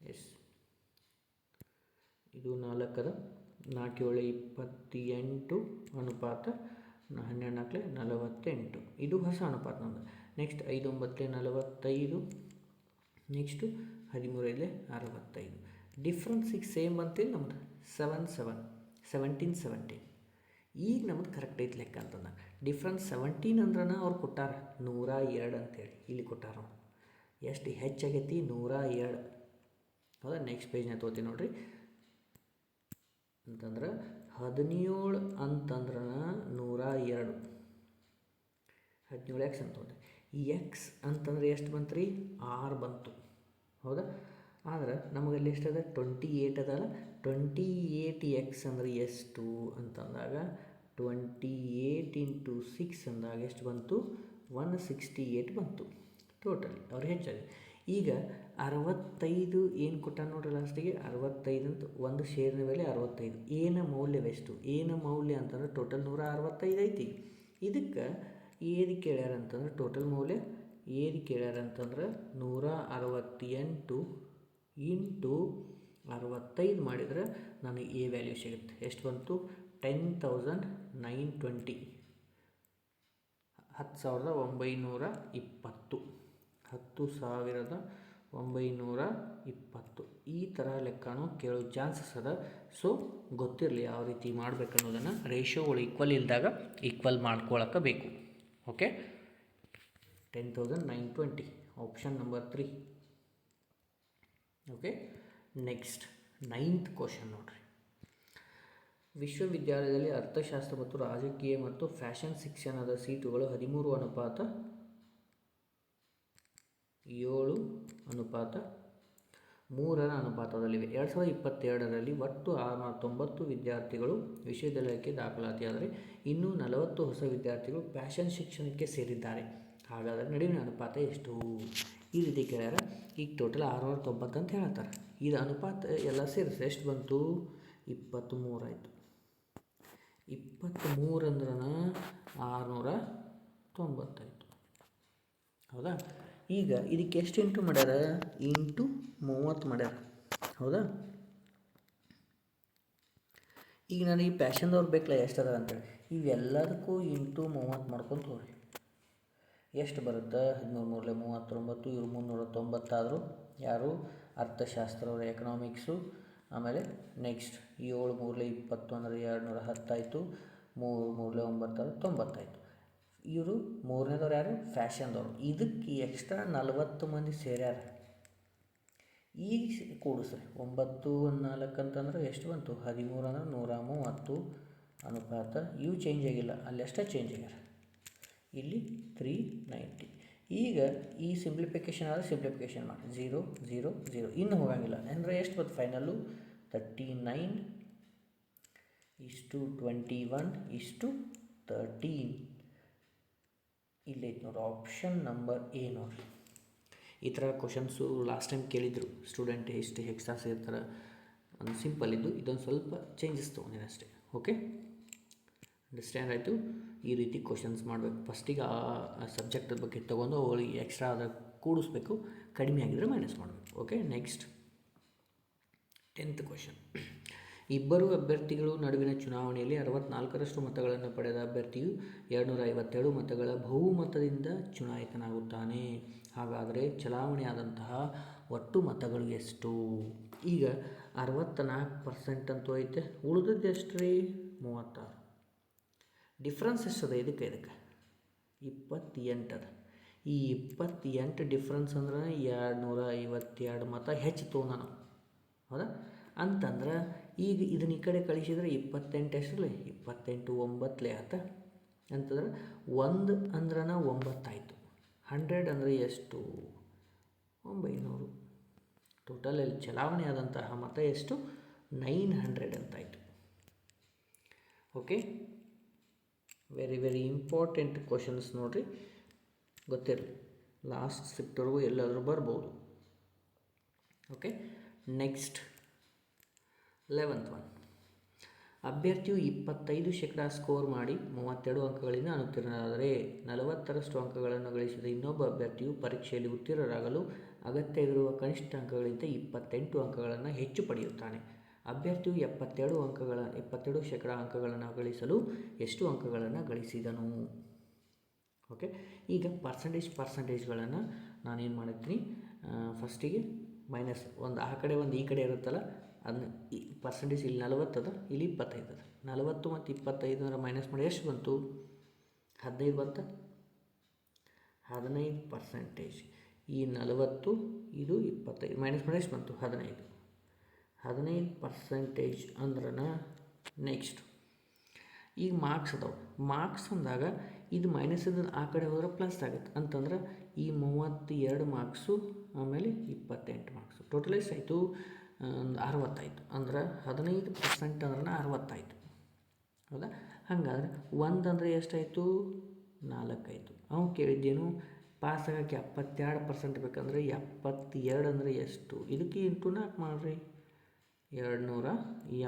ಎಸ್ ಇದು ನಾಲ್ಕದ ನಾಲ್ಕು ಏಳು ಇಪ್ಪತ್ತೆಂಟು, ಅನುಪಾತ ಹನ್ನೆರಡು ನಾಲ್ಕಲೆ ನಲವತ್ತೆಂಟು. ಇದು ಹೊಸ ಅನುಪಾತ ನಮ್ಮದು ನೆಕ್ಸ್ಟ್ ಐದು ನಲವತ್ತೈದು. ನೆಕ್ಸ್ಟು ಹದಿಮೂರೈದಲೆ ಅರವತ್ತೈದು. ಡಿಫ್ರೆನ್ಸ್ ಈಗ ಸೇಮ್ ಅಂತೇಳಿ ನಮ್ದು ಸೆವೆನ್ ಸೆವೆನ್ ಸೆವೆಂಟೀನ್ ಸೆವೆಂಟೀನ್ ಈಗ ನಮ್ದು ಕರೆಕ್ಟ್ ಐತೆ ಲೆಕ್ಕ ಅಂತಂದ. ಡಿಫ್ರೆನ್ಸ್ ಸೆವೆಂಟೀನ್ ಅಂದ್ರನ ಅವ್ರು ಕೊಟ್ಟಾರ. ನೂರ ಎರಡು ಅಂತೇಳಿ ಇಲ್ಲಿ ಕೊಟ್ಟಾರ ಎಷ್ಟು ಹೆಚ್ಚಾಗೈತಿ? ನೂರ ಎರಡು ಹೌದಾ? ನೆಕ್ಸ್ಟ್ ಪೇಜ್ನ ತೋತೀನಿ ನೋಡ್ರಿ. ಅಂತಂದ್ರೆ ಹದಿನೇಳು ಅಂತಂದ್ರೆ ನೂರ ಎರಡು ಹದಿನೇಳು ಎಕ್ಸ್ ಅಂತ ಈ ಎಕ್ಸ್ ಅಂತಂದ್ರೆ ಎಷ್ಟು ಬಂತು ರೀ ಆರು ಬಂತು. ಹೌದಾ? ಆದ್ರೆ ನಮಗಲ್ಲಿ ಎಷ್ಟದ ಟ್ವೆಂಟಿ ಏಯ್ಟ್ ಅದಲ್ಲ ಟ್ವೆಂಟಿ ಏಯ್ಟ್ ಎಕ್ಸ್ ಅಂದ್ರೆ ಎಷ್ಟು ಅಂತಂದಾಗ ಟ್ವೆಂಟಿ ಏಯ್ಟ್ ಇಂಟು ಸಿಕ್ಸ್ ಅಂದಾಗ ಎಷ್ಟು ಬಂತು? ಒನ್ ಸಿಕ್ಸ್ಟಿ ಏಯ್ಟ್ ಬಂತು ಟೋಟಲಿ ಅವ್ರು ಹೆಚ್ಚಾಗಿ ಈಗ ಅರವತ್ತೈದು ಏನು ಕೊಟ್ಟ ನೋಡ್ರಿ ಲಾಸ್ಟಿಗೆ ಅರವತ್ತೈದು ಅಂತ, ಒಂದು ಶೇರಿನ ಮೇಲೆ ಅರವತ್ತೈದು. ಏನ ಮೌಲ್ಯವೆಷ್ಟು ಏನ ಮೌಲ್ಯ ಅಂತಂದ್ರೆ ಟೋಟಲ್ ನೂರ ಅರವತ್ತೈದು ಐತಿ. ಇದಕ್ಕೆ ಏದು ಕೇಳ್ಯಾರ ಅಂತಂದ್ರೆ ಟೋಟಲ್ ಮೌಲ್ಯ? ಏದು ಕೇಳ್ಯಾರ ಅಂತಂದ್ರೆ ನೂರ ಅರವತ್ತೆಂಟು ಇಂಟು ಅರವತ್ತೈದು ಮಾಡಿದರೆ ನನಗೆ ಎ ವ್ಯಾಲ್ಯೂ ಸಿಗುತ್ತೆ. ಎಷ್ಟು ಬಂತು? Ten thousand nine twenty. ಹತ್ತು ಸಾವಿರದ ಒಂಬೈನೂರ ಇಪ್ಪತ್ತು. ಹತ್ತು ಸಾವಿರದ ಒಂಬೈನೂರ ಇಪ್ಪತ್ತು. ಈ ಥರ ಲೆಕ್ಕನೂ ಕೇಳೋ ಚಾನ್ಸಸ್ ಅದ. ಸೊ, ಗೊತ್ತಿರಲಿ ಯಾವ ರೀತಿ ಮಾಡ್ಬೇಕು ಅನ್ನೋದನ್ನು ರೇಷಿಯೋಗಳು ಈಕ್ವಲ್ ಇಲ್ದಾಗ ಈಕ್ವಲ್ ಮಾಡ್ಕೊಳಕ್ಕೆ ಬೇಕು okay ten thousand nine twenty. Option number three okay next ninth question ನೋಡ್ರಿ. ವಿಶ್ವವಿದ್ಯಾಲಯದಲ್ಲಿ ಅರ್ಥಶಾಸ್ತ್ರ ಮತ್ತು ರಾಜಕೀಯ ಮತ್ತು ಫ್ಯಾಷನ್ ಶಿಕ್ಷಣದ ಸೀಟುಗಳು ಹದಿಮೂರು ಅನುಪಾತ ಏಳು ಅನುಪಾತ ಮೂರರ ಅನುಪಾತದಲ್ಲಿವೆ. ಎರಡು ಸಾವಿರದ ಇಪ್ಪತ್ತೆರಡರಲ್ಲಿ ಒಟ್ಟು ಆರುನೂರ ತೊಂಬತ್ತು ವಿದ್ಯಾರ್ಥಿಗಳು ವಿಶ್ವವಿದ್ಯಾಲಯಕ್ಕೆ ದಾಖಲಾತಿಯಾದರೆ ಇನ್ನೂ ನಲವತ್ತು ಹೊಸ ವಿದ್ಯಾರ್ಥಿಗಳು ಫ್ಯಾಷನ್ ಶಿಕ್ಷಣಕ್ಕೆ ಸೇರಿದ್ದಾರೆ. ಹಾಗಾದರೆ ನಡುವಿನ ಅನುಪಾತ ಎಷ್ಟು? ಈ ರೀತಿ ಕೇಳ್ಯಾರ, ಈಗ ಟೋಟಲ್ ಆರುನೂರ ತೊಂಬತ್ತು ಅಂತ ಹೇಳ್ತಾರೆ. ಇದು ಅನುಪಾತ ಎಲ್ಲ ಸೇರಿಸಿ ಎಷ್ಟು ಬಂತು? ಇಪ್ಪತ್ತ್ಮೂರಾಯಿತು ಇಪ್ಪತ್ತ್ಮೂರು ಅಂದ್ರೆ ಆರುನೂರ ತೊಂಬತ್ತಾಯಿತು ಹೌದಾ? ಈಗ ಇದಕ್ಕೆ ಎಷ್ಟು ಇಂಟು ಮಾಡ್ಯಾರ? ಇಂಟು ಮೂವತ್ತು ಮಾಡ್ಯಾರ. ಹೌದಾ? ಈಗ ನನಗೆ ಪ್ಯಾಷನ್ದವ್ರು ಬೇಕಲ್ಲ ಎಷ್ಟದ ಅಂತೇಳಿ. ಇವೆಲ್ಲದಕ್ಕೂ ಇಂಟು ಮೂವತ್ತು ಮಾಡ್ಕೊಂತ ಹೋಗ್ರಿ ಎಷ್ಟು ಬರುತ್ತೆ? ಹದಿಮೂರು ಮೂರಲೆ ಮೂವತ್ತೊಂಬತ್ತು, ಇವರು ಮುನ್ನೂರ ತೊಂಬತ್ತಾದರು ಯಾರು? ಅರ್ಥಶಾಸ್ತ್ರ ಎಕನಾಮಿಕ್ಸು ಆಮೇಲೆ ನೆಕ್ಸ್ಟ್ ಏಳು ಮೂರಲೆ ಇಪ್ಪತ್ತು ಅಂದರೆ ಎರಡು ನೂರ ಹತ್ತಾಯಿತು, ಮೂರು ಮೂರಲೆ ಒಂಬತ್ತಾದ್ರೆ ತೊಂಬತ್ತಾಯಿತು. ಇವರು ಮೂರನೇದವ್ರು ಯಾರು? ಫ್ಯಾಷನ್ದವರು. ಇದಕ್ಕೆ ಎಕ್ಸ್ಟ್ರಾ ನಲವತ್ತು ಮಂದಿ ಸೇರ್ಯಾರ. ಈಗ ಕೂಡಿಸ್ರಿ ಒಂಬತ್ತು, ನಾಲ್ಕು ಅಂತಂದ್ರೆ ಎಷ್ಟು ಬಂತು? ಹದಿಮೂರು ಅಂದ್ರೆ ನೂರ ಮೂವತ್ತು ಅನುಪಾತ. ಇವು ಚೇಂಜ್ ಆಗಿಲ್ಲ. ಅಲ್ಲೆಷ್ಟೇ ಚೇಂಜ್ ಆಗ್ಯಾರ. ಇಲ್ಲಿ ತ್ರೀ ನೈಂಟಿ ಈಗ ಈ ಸಿಂಪ್ಲಿಫಿಕೇಶನ್ ಆದರೆ ಸಿಂಪ್ಲಿಫಿಕೇಷನ್ ಮಾಡಿ. ಝೀರೋ ಝೀರೋ ಝೀರೋ ಇನ್ನು ಹೋಗಂಗಿಲ್ಲ. ಅಂದರೆ ಎಷ್ಟು ಬಂತು ಫೈನಲ್ಲು ತರ್ಟಿ ನೈನ್ ಇಷ್ಟು ಟ್ವೆಂಟಿ ಒನ್ ಇಷ್ಟು ತರ್ಟೀನ್ ಇಲ್ಲೈತೆ ನೋಡಿ. ಆಪ್ಷನ್ ನಂಬರ್ ಎ ನೋಡ್ರಿ. ಈ ಥರ ಕ್ವಶನ್ಸು ಲಾಸ್ಟ್ ಟೈಮ್ ಕೇಳಿದರು. ಸ್ಟೂಡೆಂಟ್ ಎಷ್ಟು ಎಕ್ಸ್ಟ್ರಾ ಸೇರ್ತಾರೆ? ಒಂದು ಸಿಂಪಲ್ ಇದ್ದು, ಇದೊಂದು ಸ್ವಲ್ಪ ಚೇಂಜಸ್ ತೊಗೊಂಡಿನಿ ಅಷ್ಟೇ. ಓಕೆ ಅಂಡರ್ಸ್ಟ್ಯಾಂಡ್ ಆಯಿತು. ಈ ರೀತಿ ಕ್ವಶನ್ಸ್ ಮಾಡಬೇಕು. ಫಸ್ಟಿಗೆ ಆ ಸಬ್ಜೆಕ್ಟ್ ಬಗ್ಗೆ ತೊಗೊಂಡು ಅವಳಿಗೆ ಎಕ್ಸ್ಟ್ರಾ ಅದ ಕೂಡಿಸ್ಬೇಕು. ಕಡಿಮೆ ಆಗಿದ್ರೆ ಮೈನಸ್ ಮಾಡಬೇಕು. ಓಕೆ ನೆಕ್ಸ್ಟ್ ಟೆಂತ್ ಕ್ವಶನ್ ಇಬ್ಬರು ಅಭ್ಯರ್ಥಿಗಳು ನಡುವಿನ ಚುನಾವಣೆಯಲ್ಲಿ ಅರವತ್ನಾಲ್ಕರಷ್ಟು ಮತಗಳನ್ನು ಪಡೆದ ಅಭ್ಯರ್ಥಿಯು ಎರಡುನೂರ ಐವತ್ತೆರಡು ಮತಗಳ ಬಹುಮತದಿಂದ ಚುನಾಯಿತನಾಗುತ್ತಾನೆ. ಹಾಗಾದರೆ ಚಲಾವಣೆಯಾದಂತಹ ಒಟ್ಟು ಮತಗಳು ಎಷ್ಟು? ಈಗ ಅರವತ್ತ ನಾಲ್ಕು ಪರ್ಸೆಂಟ್ ಅಂತೂ ಐತೆ. ಉಳಿದದ್ದು ಎಷ್ಟು ರೀ ಮೂವತ್ತಾರು. ಡಿಫ್ರೆನ್ಸ್ ಎಷ್ಟದ ಇದಕ್ಕೆ ಇದಕ್ಕೆ. ಇಪ್ಪತ್ತೆಂಟದ ಈ ಇಪ್ಪತ್ತೆಂಟು ಡಿಫ್ರೆನ್ಸ್ ಅಂದ್ರೆ ಎರಡು ನೂರ ಐವತ್ತೆರಡು ಮತ ಹೆಚ್ಚು ತೊಗೊಂಡ ಹೌದಾ? ಅಂತಂದ್ರೆ ಈಗ ಇದನ್ನ ಈ ಕಡೆ ಕಳಿಸಿದ್ರೆ ಇಪ್ಪತ್ತೆಂಟು ಎಷ್ಟರಲ್ಲಿ ಇಪ್ಪತ್ತೆಂಟು ಒಂಬತ್ತಲೇ ಆತ. ಅಂತಂದ್ರೆ ಒಂದು ಅಂದ್ರನ ಒಂಬತ್ತಾಯಿತು ಹಂಡ್ರೆಡ್ ಅಂದರೆ ಎಷ್ಟು? ಒಂಬೈನೂರು. ಟೋಟಲಲ್ಲಿ ಚಲಾವಣೆ ಆದಂತಹ ಮತ ಎಷ್ಟು? Nine hundred ಅಂತಾಯಿತು okay very very important questions ನೋಡಿರಿ. ಗೊತ್ತಿರಲಿ. ಲಾಸ್ಟ್ ಸ್ಕ್ರಿಪ್ಟ್ವರೆಗೂ ಎಲ್ಲಾದರೂ ಬರ್ಬೋದು. ಓಕೆ ನೆಕ್ಸ್ಟ್ ಲೆವೆಂತ್ ಒನ್ ಅಭ್ಯರ್ಥಿಯು ಇಪ್ಪತ್ತೈದು ಶೇಕಡ ಸ್ಕೋರ್ ಮಾಡಿ ಮೂವತ್ತೆರಡು ಅಂಕಗಳಿಂದ ಅನುತ್ತೀರ್ಣರಾದರೆ ನಲವತ್ತರಷ್ಟು ಅಂಕಗಳನ್ನು ಗಳಿಸಿದ ಇನ್ನೊಬ್ಬ ಅಭ್ಯರ್ಥಿಯು ಪರೀಕ್ಷೆಯಲ್ಲಿ ಉತ್ತೀರ್ಣರಾಗಲು ಅಗತ್ಯವಿರುವ ಕನಿಷ್ಠ ಅಂಕಗಳಿಂದ ಇಪ್ಪತ್ತೆಂಟು ಅಂಕಗಳನ್ನು ಹೆಚ್ಚು ಪಡೆಯುತ್ತಾನೆ. ಅಭ್ಯರ್ಥಿಯು ಎಪ್ಪತ್ತೆರಡು ಅಂಕಗಳ, ಎಪ್ಪತ್ತೆರಡು ಶೇಕಡ ಅಂಕಗಳನ್ನು ಗಳಿಸಲು ಎಷ್ಟು ಅಂಕಗಳನ್ನು ಗಳಿಸಿದನು? ಓಕೆ ಈಗ ಪರ್ಸಂಟೇಜ್ ಪರ್ಸಂಟೇಜ್ಗಳನ್ನು ನಾನೇನು ಮಾಡಿರ್ತೀನಿ ಫಸ್ಟಿಗೆ ಮೈನಸ್ ಒಂದು, ಆ ಕಡೆ ಒಂದು, ಈ ಕಡೆ ಇರುತ್ತಲ್ಲ ಅದನ್ನ ಈ ಪರ್ಸಂಟೇಜ್ ಇಲ್ಲಿ ನಲವತ್ತದ ಇಲ್ಲಿ ಇಪ್ಪತ್ತೈದು ಅದ. ನಲವತ್ತು ಮತ್ತು ಇಪ್ಪತ್ತೈದು ಅಂದರೆ ಮೈನಸ್ ಮಾಡಿ ಎಷ್ಟು ಬಂತು? ಹದಿನೈದು ಬಂತ? ಹದಿನೈದು ಪರ್ಸೆಂಟೇಜ್ ಈ ನಲವತ್ತು, ಇದು ಇಪ್ಪತ್ತೈದು ಮೈನಸ್ ಮಾಡಿ ಎಷ್ಟು ಬಂತು? ಹದಿನೈದು. ಹದಿನೈದು ಪರ್ಸೆಂಟೇಜ್ ಅಂದ್ರೆ ನೆಕ್ಸ್ಟ್ ಈಗ ಮಾರ್ಕ್ಸ್ ಅದಾವೆ. ಮಾರ್ಕ್ಸ್ ಅಂದಾಗ ಇದು ಮೈನಸ್ ಇದ್ದು ಆ ಕಡೆ ಹೋದ್ರೆ ಪ್ಲಸ್ ಆಗುತ್ತೆ. ಅಂತಂದ್ರೆ ಈ ಮೂವತ್ತೆರಡು ಮಾರ್ಕ್ಸು ಆಮೇಲೆ ಇಪ್ಪತ್ತೆಂಟು ಮಾರ್ಕ್ಸು ಟೋಟಲ್ ಎಷ್ಟಾಯಿತು ಒಂದು ಅರವತ್ತಾಯಿತು. ಅಂದ್ರೆ ಹದಿನೈದು ಪರ್ಸೆಂಟ್ ಅಂದ್ರೆ ಅರವತ್ತಾಯಿತು. ಹೌದಾ? ಹಾಗಾದ್ರೆ ಒಂದು ಅಂದರೆ ಎಷ್ಟಾಯಿತು? ನಾಲ್ಕಾಯಿತು. ಅವ್ನು ಕೇಳಿದ್ದೇನು ಪಾಸ್ ಆಗೋಕ್ಕೆ ಎಪ್ಪತ್ತೆರಡು ಪರ್ಸೆಂಟ್ ಬೇಕಂದ್ರೆ ಎಪ್ಪತ್ತೆರಡು ಅಂದರೆ ಎಷ್ಟು? ಇದಕ್ಕೆ ಇಂಟು ನಾಲ್ಕು ಮಾಡಿರಿ. ಎರಡು ನೂರ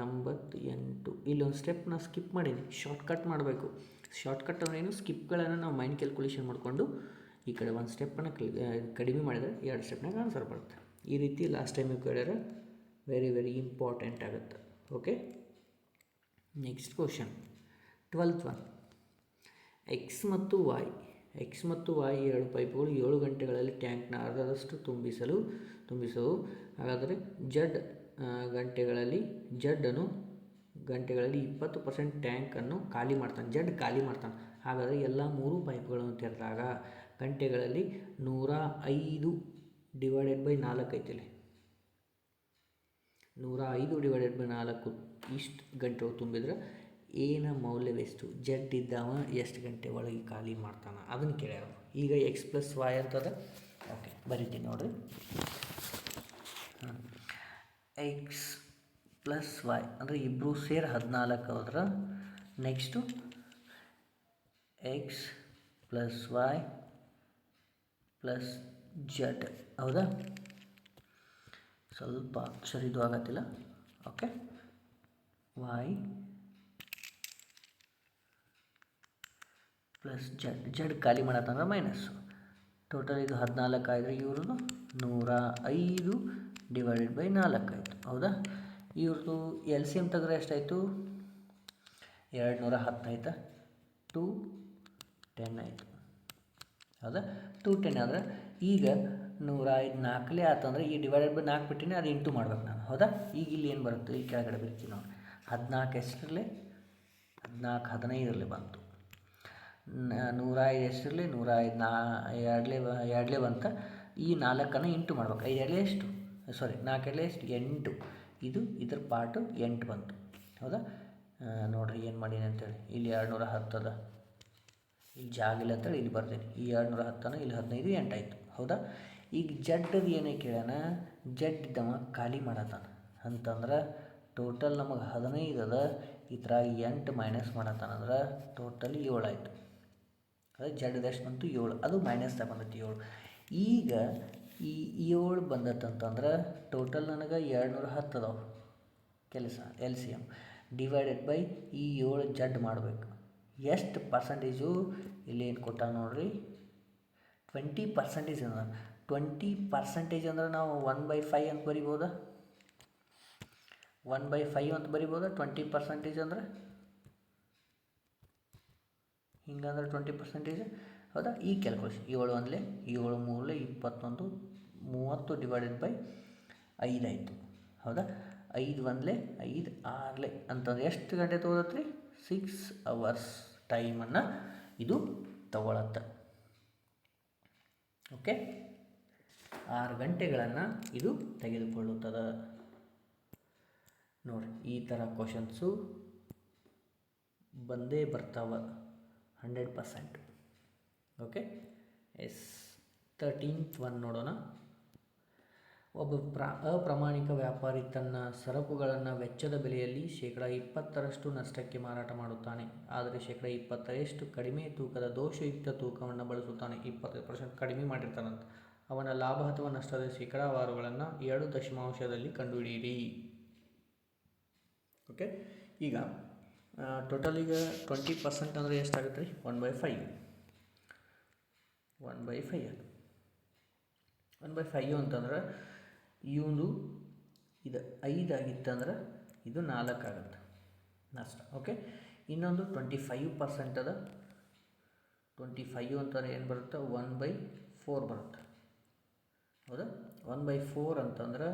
ಎಂಬತ್ತು ಎಂಟು ಇಲ್ಲೊಂದು ಸ್ಟೆಪ್ನ ಸ್ಕಿಪ್ ಮಾಡೀನಿ. ಶಾರ್ಟ್ಕಟ್ ಮಾಡಬೇಕು. ಶಾರ್ಟ್ಕಟ್ ಅಂದ್ರೆ ಏನು? ಸ್ಕಿಪ್ಗಳನ್ನು ನಾವು ಮೈಂಡ್ ಕ್ಯಾಲ್ಕುಲೇಷನ್ ಮಾಡಿಕೊಂಡು ಈ ಕಡೆ ಒಂದು ಸ್ಟೆಪ್ಪನ್ನು ಕಡಿಮೆ ಮಾಡಿದರೆ ಎರಡು ಸ್ಟೆಪ್ನಾಗ ಆನ್ಸರ್ ಬರುತ್ತೆ. ಈ ರೀತಿ ಲಾಸ್ಟ್ ಟೈಮ್ ಕೇಳಿದ್ರೆ ವೆರಿ ವೆರಿ ಇಂಪಾರ್ಟೆಂಟ್ ಆಗುತ್ತೆ. Okay next question twelfth one X ಮತ್ತು ವಾಯ್ ಎಕ್ಸ್ ಮತ್ತು ವಾಯ್ ಎರಡು ಪೈಪುಗಳು ಏಳು ಗಂಟೆಗಳಲ್ಲಿ ಟ್ಯಾಂಕ್ನ ಅರ್ಧದಷ್ಟು ತುಂಬಿಸಲು ತುಂಬಿಸವು ಹಾಗಾದರೆ ಜಡ್ ಗಂಟೆಗಳಲ್ಲಿ ಜಡ್ಡನ್ನು ಗಂಟೆಗಳಲ್ಲಿ ಇಪ್ಪತ್ತು ಪರ್ಸೆಂಟ್ ಟ್ಯಾಂಕನ್ನು ಖಾಲಿ ಮಾಡ್ತಾನೆ, ಜಡ್ ಖಾಲಿ ಮಾಡ್ತಾನೆ. ಹಾಗಾದರೆ ಎಲ್ಲ ಮೂರು ಪೈಪ್ಗಳನ್ನು ತೆರೆದಾಗ ಗಂಟೆಗಳಲ್ಲಿ ನೂರ ಐದು ಡಿವೈಡೆಡ್ ಬೈ ನಾಲ್ಕು ಐತಿಲ್ಲಿ. ನೂರ ಐದು ಡಿವೈಡೆಡ್ ಬೈ ನಾಲ್ಕು ಇಷ್ಟು ಗಂಟೆ ತುಂಬಿದ್ರೆ ಏನ ಮೌಲ್ಯವೆಷ್ಟು ಜಡ್ ಇದ್ದಾವ ಎಷ್ಟು ಗಂಟೆ ಒಳಗೆ ಖಾಲಿ ಮಾಡ್ತಾನೆ? ಅದನ್ನು ಕೇಳ್ಯಾರ. ಈಗ ಎಕ್ಸ್ ಪ್ಲಸ್ ವಾಯ್ ಅಂತದ ಓಕೆ ಬರೀತೀನಿ ನೋಡಿರಿ. ಹಾಂ ಎಕ್ಸ್ ಪ್ಲಸ್ ವೈ ಅಂದರೆ ಇಬ್ಬರು ಸೇರಿ ಹದಿನಾಲ್ಕು ಹೋದ್ರೆ next X plus Y plus Z ಹೌದಾ? ಸ್ವಲ್ಪ ಅಕ್ಷರ ಇದು ಆಗತ್ತಿಲ್ಲ. Okay Y plus Z Z ಖಾಲಿ ಮಾಡತ್ತಂದ್ರೆ ಮೈನಸ್ಸು ಟೋಟಲ್ ಇದು ಹದಿನಾಲ್ಕು ಆದರೆ ಇವ್ರದ್ದು ನೂರ ಐದು. ಡಿವೈಡೆಡ್ ಬೈ ನಾಲ್ಕು ಆಯಿತು, ಹೌದಾ? ಇವ್ರದ್ದು ಎಲ್ ಸಿ ಎಂ ತೆಗೆದ್ರೆ ಎಷ್ಟಾಯಿತು? ಎರಡು ನೂರ ಹತ್ತು ಆಯಿತಾ? ಟು ಟೆನ್ ಆಯಿತು, ಹೌದಾ? ಟು ಟೆನ್ ಆದರೆ ಈಗ ನೂರ ಐದು ನಾಲ್ಕಲೇ ಆತಂದ್ರೆ ಈ ಡಿವೈಡೆಡ್ ಬೈ ನಾಲ್ಕು ಬಿಟ್ಟಿನಿ, ಅದು ಇಂಟು ಮಾಡ್ಬೇಕು ನಾನು, ಹೌದಾ? ಈಗ ಇಲ್ಲಿ ಏನು ಬರುತ್ತೆ? ಈ ಕೆಳಗಡೆ ಬರ್ತೀನಿ ನೋಡಿ. ಹದಿನಾಲ್ಕು ಎಷ್ಟರಲ್ಲಿ? ಹದಿನಾಲ್ಕು ಹದಿನೈದರಲ್ಲಿ ಬಂತು. ನೂರ ಐದು ಎಷ್ಟರಲ್ಲಿ? ನೂರ ಐದು ನಾ ಎರಡಲೇ ಎರಡಲೇ ಬಂತ. ಈ ನಾಲ್ಕನ್ನು ಇಂಟು ಮಾಡ್ಬೇಕು. ಐದು ಎರಡಲೇ ಎಷ್ಟು? ಸಾರಿ ನಾಲ್ಕು ಎರಡಲೇ ಎಷ್ಟು? ಎಂಟು. ಇದು ಇದ್ರ ಪಾರ್ಟು ಎಂಟು ಬಂತು. ಹೌದಾ? ನೋಡ್ರಿ ಏನು ಮಾಡೀನಿ ಅಂತೇಳಿ. ಇಲ್ಲಿ ಎರಡು ನೂರ ಹತ್ತದ ಇಲ್ಲಿ ಜಾಗ ಇಲ್ಲ ಅಂತೇಳಿ ಇಲ್ಲಿ ಬರ್ತೀನಿ. ಈ ಎರಡು ನೂರ ಹತ್ತನ, ಇಲ್ಲಿ ಹದಿನೈದು ಎಂಟಾಯಿತು ಹೌದಾ? ಈಗ ಜಡ್ಡದು ಏನೇ ಕೇಳ್ಯಾನ? ಜಡ್ ಇದ್ದವ ಖಾಲಿ ಮಾಡತ್ತಾನ ಅಂತಂದ್ರೆ ಟೋಟಲ್ ನಮಗೆ ಹದಿನೈದು ಅದ, ಇದ್ರಾಗ ಎಂಟು ಮೈನಸ್ ಮಾಡತ್ತಾನಂದ್ರೆ ಟೋಟಲ್ ಏಳು ಆಯಿತು. ಅದೇ ಜಡ್ದಷ್ಟು ಬಂತು? ಏಳು. ಅದು ಮೈನಸ್ದಾಗ ಬಂದೈತಿ ಏಳು. ಈಗ ಈ ಏಳು ಬಂದತ್ತಂತಂದ್ರೆ ಟೋಟಲ್ ನನಗೆ ಎರಡು ನೂರ ಹತ್ತು ಅದಾವೆ ಕೆಲಸ L C M divided by ಈ ಏಳು ಜಡ್ ಮಾಡಬೇಕು. ಎಷ್ಟು ಪರ್ಸಂಟೇಜು ಇಲ್ಲಿ ಏನು ಕೊಟ್ಟ ನೋಡ್ರಿ? ಟ್ವೆಂಟಿ ಪರ್ಸೆಂಟೇಜ್ ಅಂದ್ರೆ ಟ್ವೆಂಟಿ ಪರ್ಸೆಂಟೇಜ್ ಅಂದ್ರೆ ನಾವು ಒನ್ ಬೈ ಫೈ ಅಂತ ಬರಿಬೋದ? ಒನ್ ಬೈ ಫೈವ್ ಅಂತ ಬರಿಬೋದ? ಟ್ವೆಂಟಿ ಪರ್ಸೆಂಟೇಜ್ ಅಂದ್ರೆ? ಹಿಂಗಂದ್ರೆ ಟ್ವೆಂಟಿ ಪರ್ಸೆಂಟೇಜ್ ಹೌದಾ? ಈ ಕ್ಯಾಲ್ಕುಲೇಷನ್ ಏಳು ಒಂದಲೇ ಏಳು ಮೂರಲೆ ಇಪ್ಪತ್ತೊಂದು, ಮೂವತ್ತು ಡಿವೈಡೆಡ್ ಬೈ ಐದಾಯಿತು ಹೌದಾ? ಐದು ಒಂದಲೇ ಐದು ಆರಲೆ. ಅಂತಂದ್ರೆ ಎಷ್ಟು ಗಂಟೆ ತೊಗೊಳತ್ರಿ? ಸಿಕ್ಸ್ ಅವರ್ಸ್ ಟೈಮನ್ನು ಇದು ತಗೊಳತ್ತೆ. ಓಕೆ ಆರು ಗಂಟೆಗಳನ್ನು ಇದು ತೆಗೆದುಕೊಳ್ಳುತ್ತದೆ. ನೋಡಿ ಈ ಥರ ಕ್ವಶನ್ಸು ಬಂದೇ ಬರ್ತಾವ hundred percent okay yes thirteenth one ನೋಡೋಣ. ಒಬ್ಬ ಪ್ರ, ಅಪ್ರಾಮಾಣಿಕ ವ್ಯಾಪಾರಿ ತನ್ನ ಸರಕುಗಳನ್ನು ವೆಚ್ಚದ ಬೆಲೆಯಲ್ಲಿ ಶೇಕಡ ಇಪ್ಪತ್ತರಷ್ಟು ನಷ್ಟಕ್ಕೆ ಮಾರಾಟ ಮಾಡುತ್ತಾನೆ. ಆದರೆ ಶೇಕಡ ಇಪ್ಪತ್ತರಷ್ಟು ಕಡಿಮೆ ತೂಕದ ದೋಷಯುಕ್ತ ತೂಕವನ್ನು ಬಳಸುತ್ತಾನೆ. ಇಪ್ಪತ್ತೈದು ಪರ್ಸೆಂಟ್ ಕಡಿಮೆ ಮಾಡಿರ್ತಾನಂತ. ಅವನ ಲಾಭ ಅಥವಾ ನಷ್ಟದ ಶೇಕಡಾವಾರುಗಳನ್ನು ಎರಡು ದಶಮಾಂಶದಲ್ಲಿ ಕಂಡುಹಿಡಿಯಿರಿ. ಓಕೆ ಈಗ ಟೋಟಲ್ ಈಗ ಟ್ವೆಂಟಿ ಪರ್ಸೆಂಟ್ ಅಂದರೆ ಎಷ್ಟಾಗುತ್ತೆ? ರೀ one by five one by five ಅದು ಒನ್ ಬೈ ಫೈವ್ ಅಂತಂದ್ರೆ ಇವನು ಇದು ಐದಾಗಿತ್ತಂದ್ರೆ ಇದು ನಾಲ್ಕು ಆಗುತ್ತೆ. ನಷ್ಟ ಓಕೆ ಇನ್ನೊಂದು ಟ್ವೆಂಟಿ ಫೈವ್ ಪರ್ಸೆಂಟ್ ಅದ. ಟ್ವೆಂಟಿ ಫೈವ್ ಅಂತಾರೆ ಏನು ಬರುತ್ತೆ? ಒನ್ ಬೈ ಫೋರ್ ಬರುತ್ತೆ. ಹೌದಾ? ಒನ್ ಬೈ ಫೋರ್ ಅಂತಂದ್ರೆ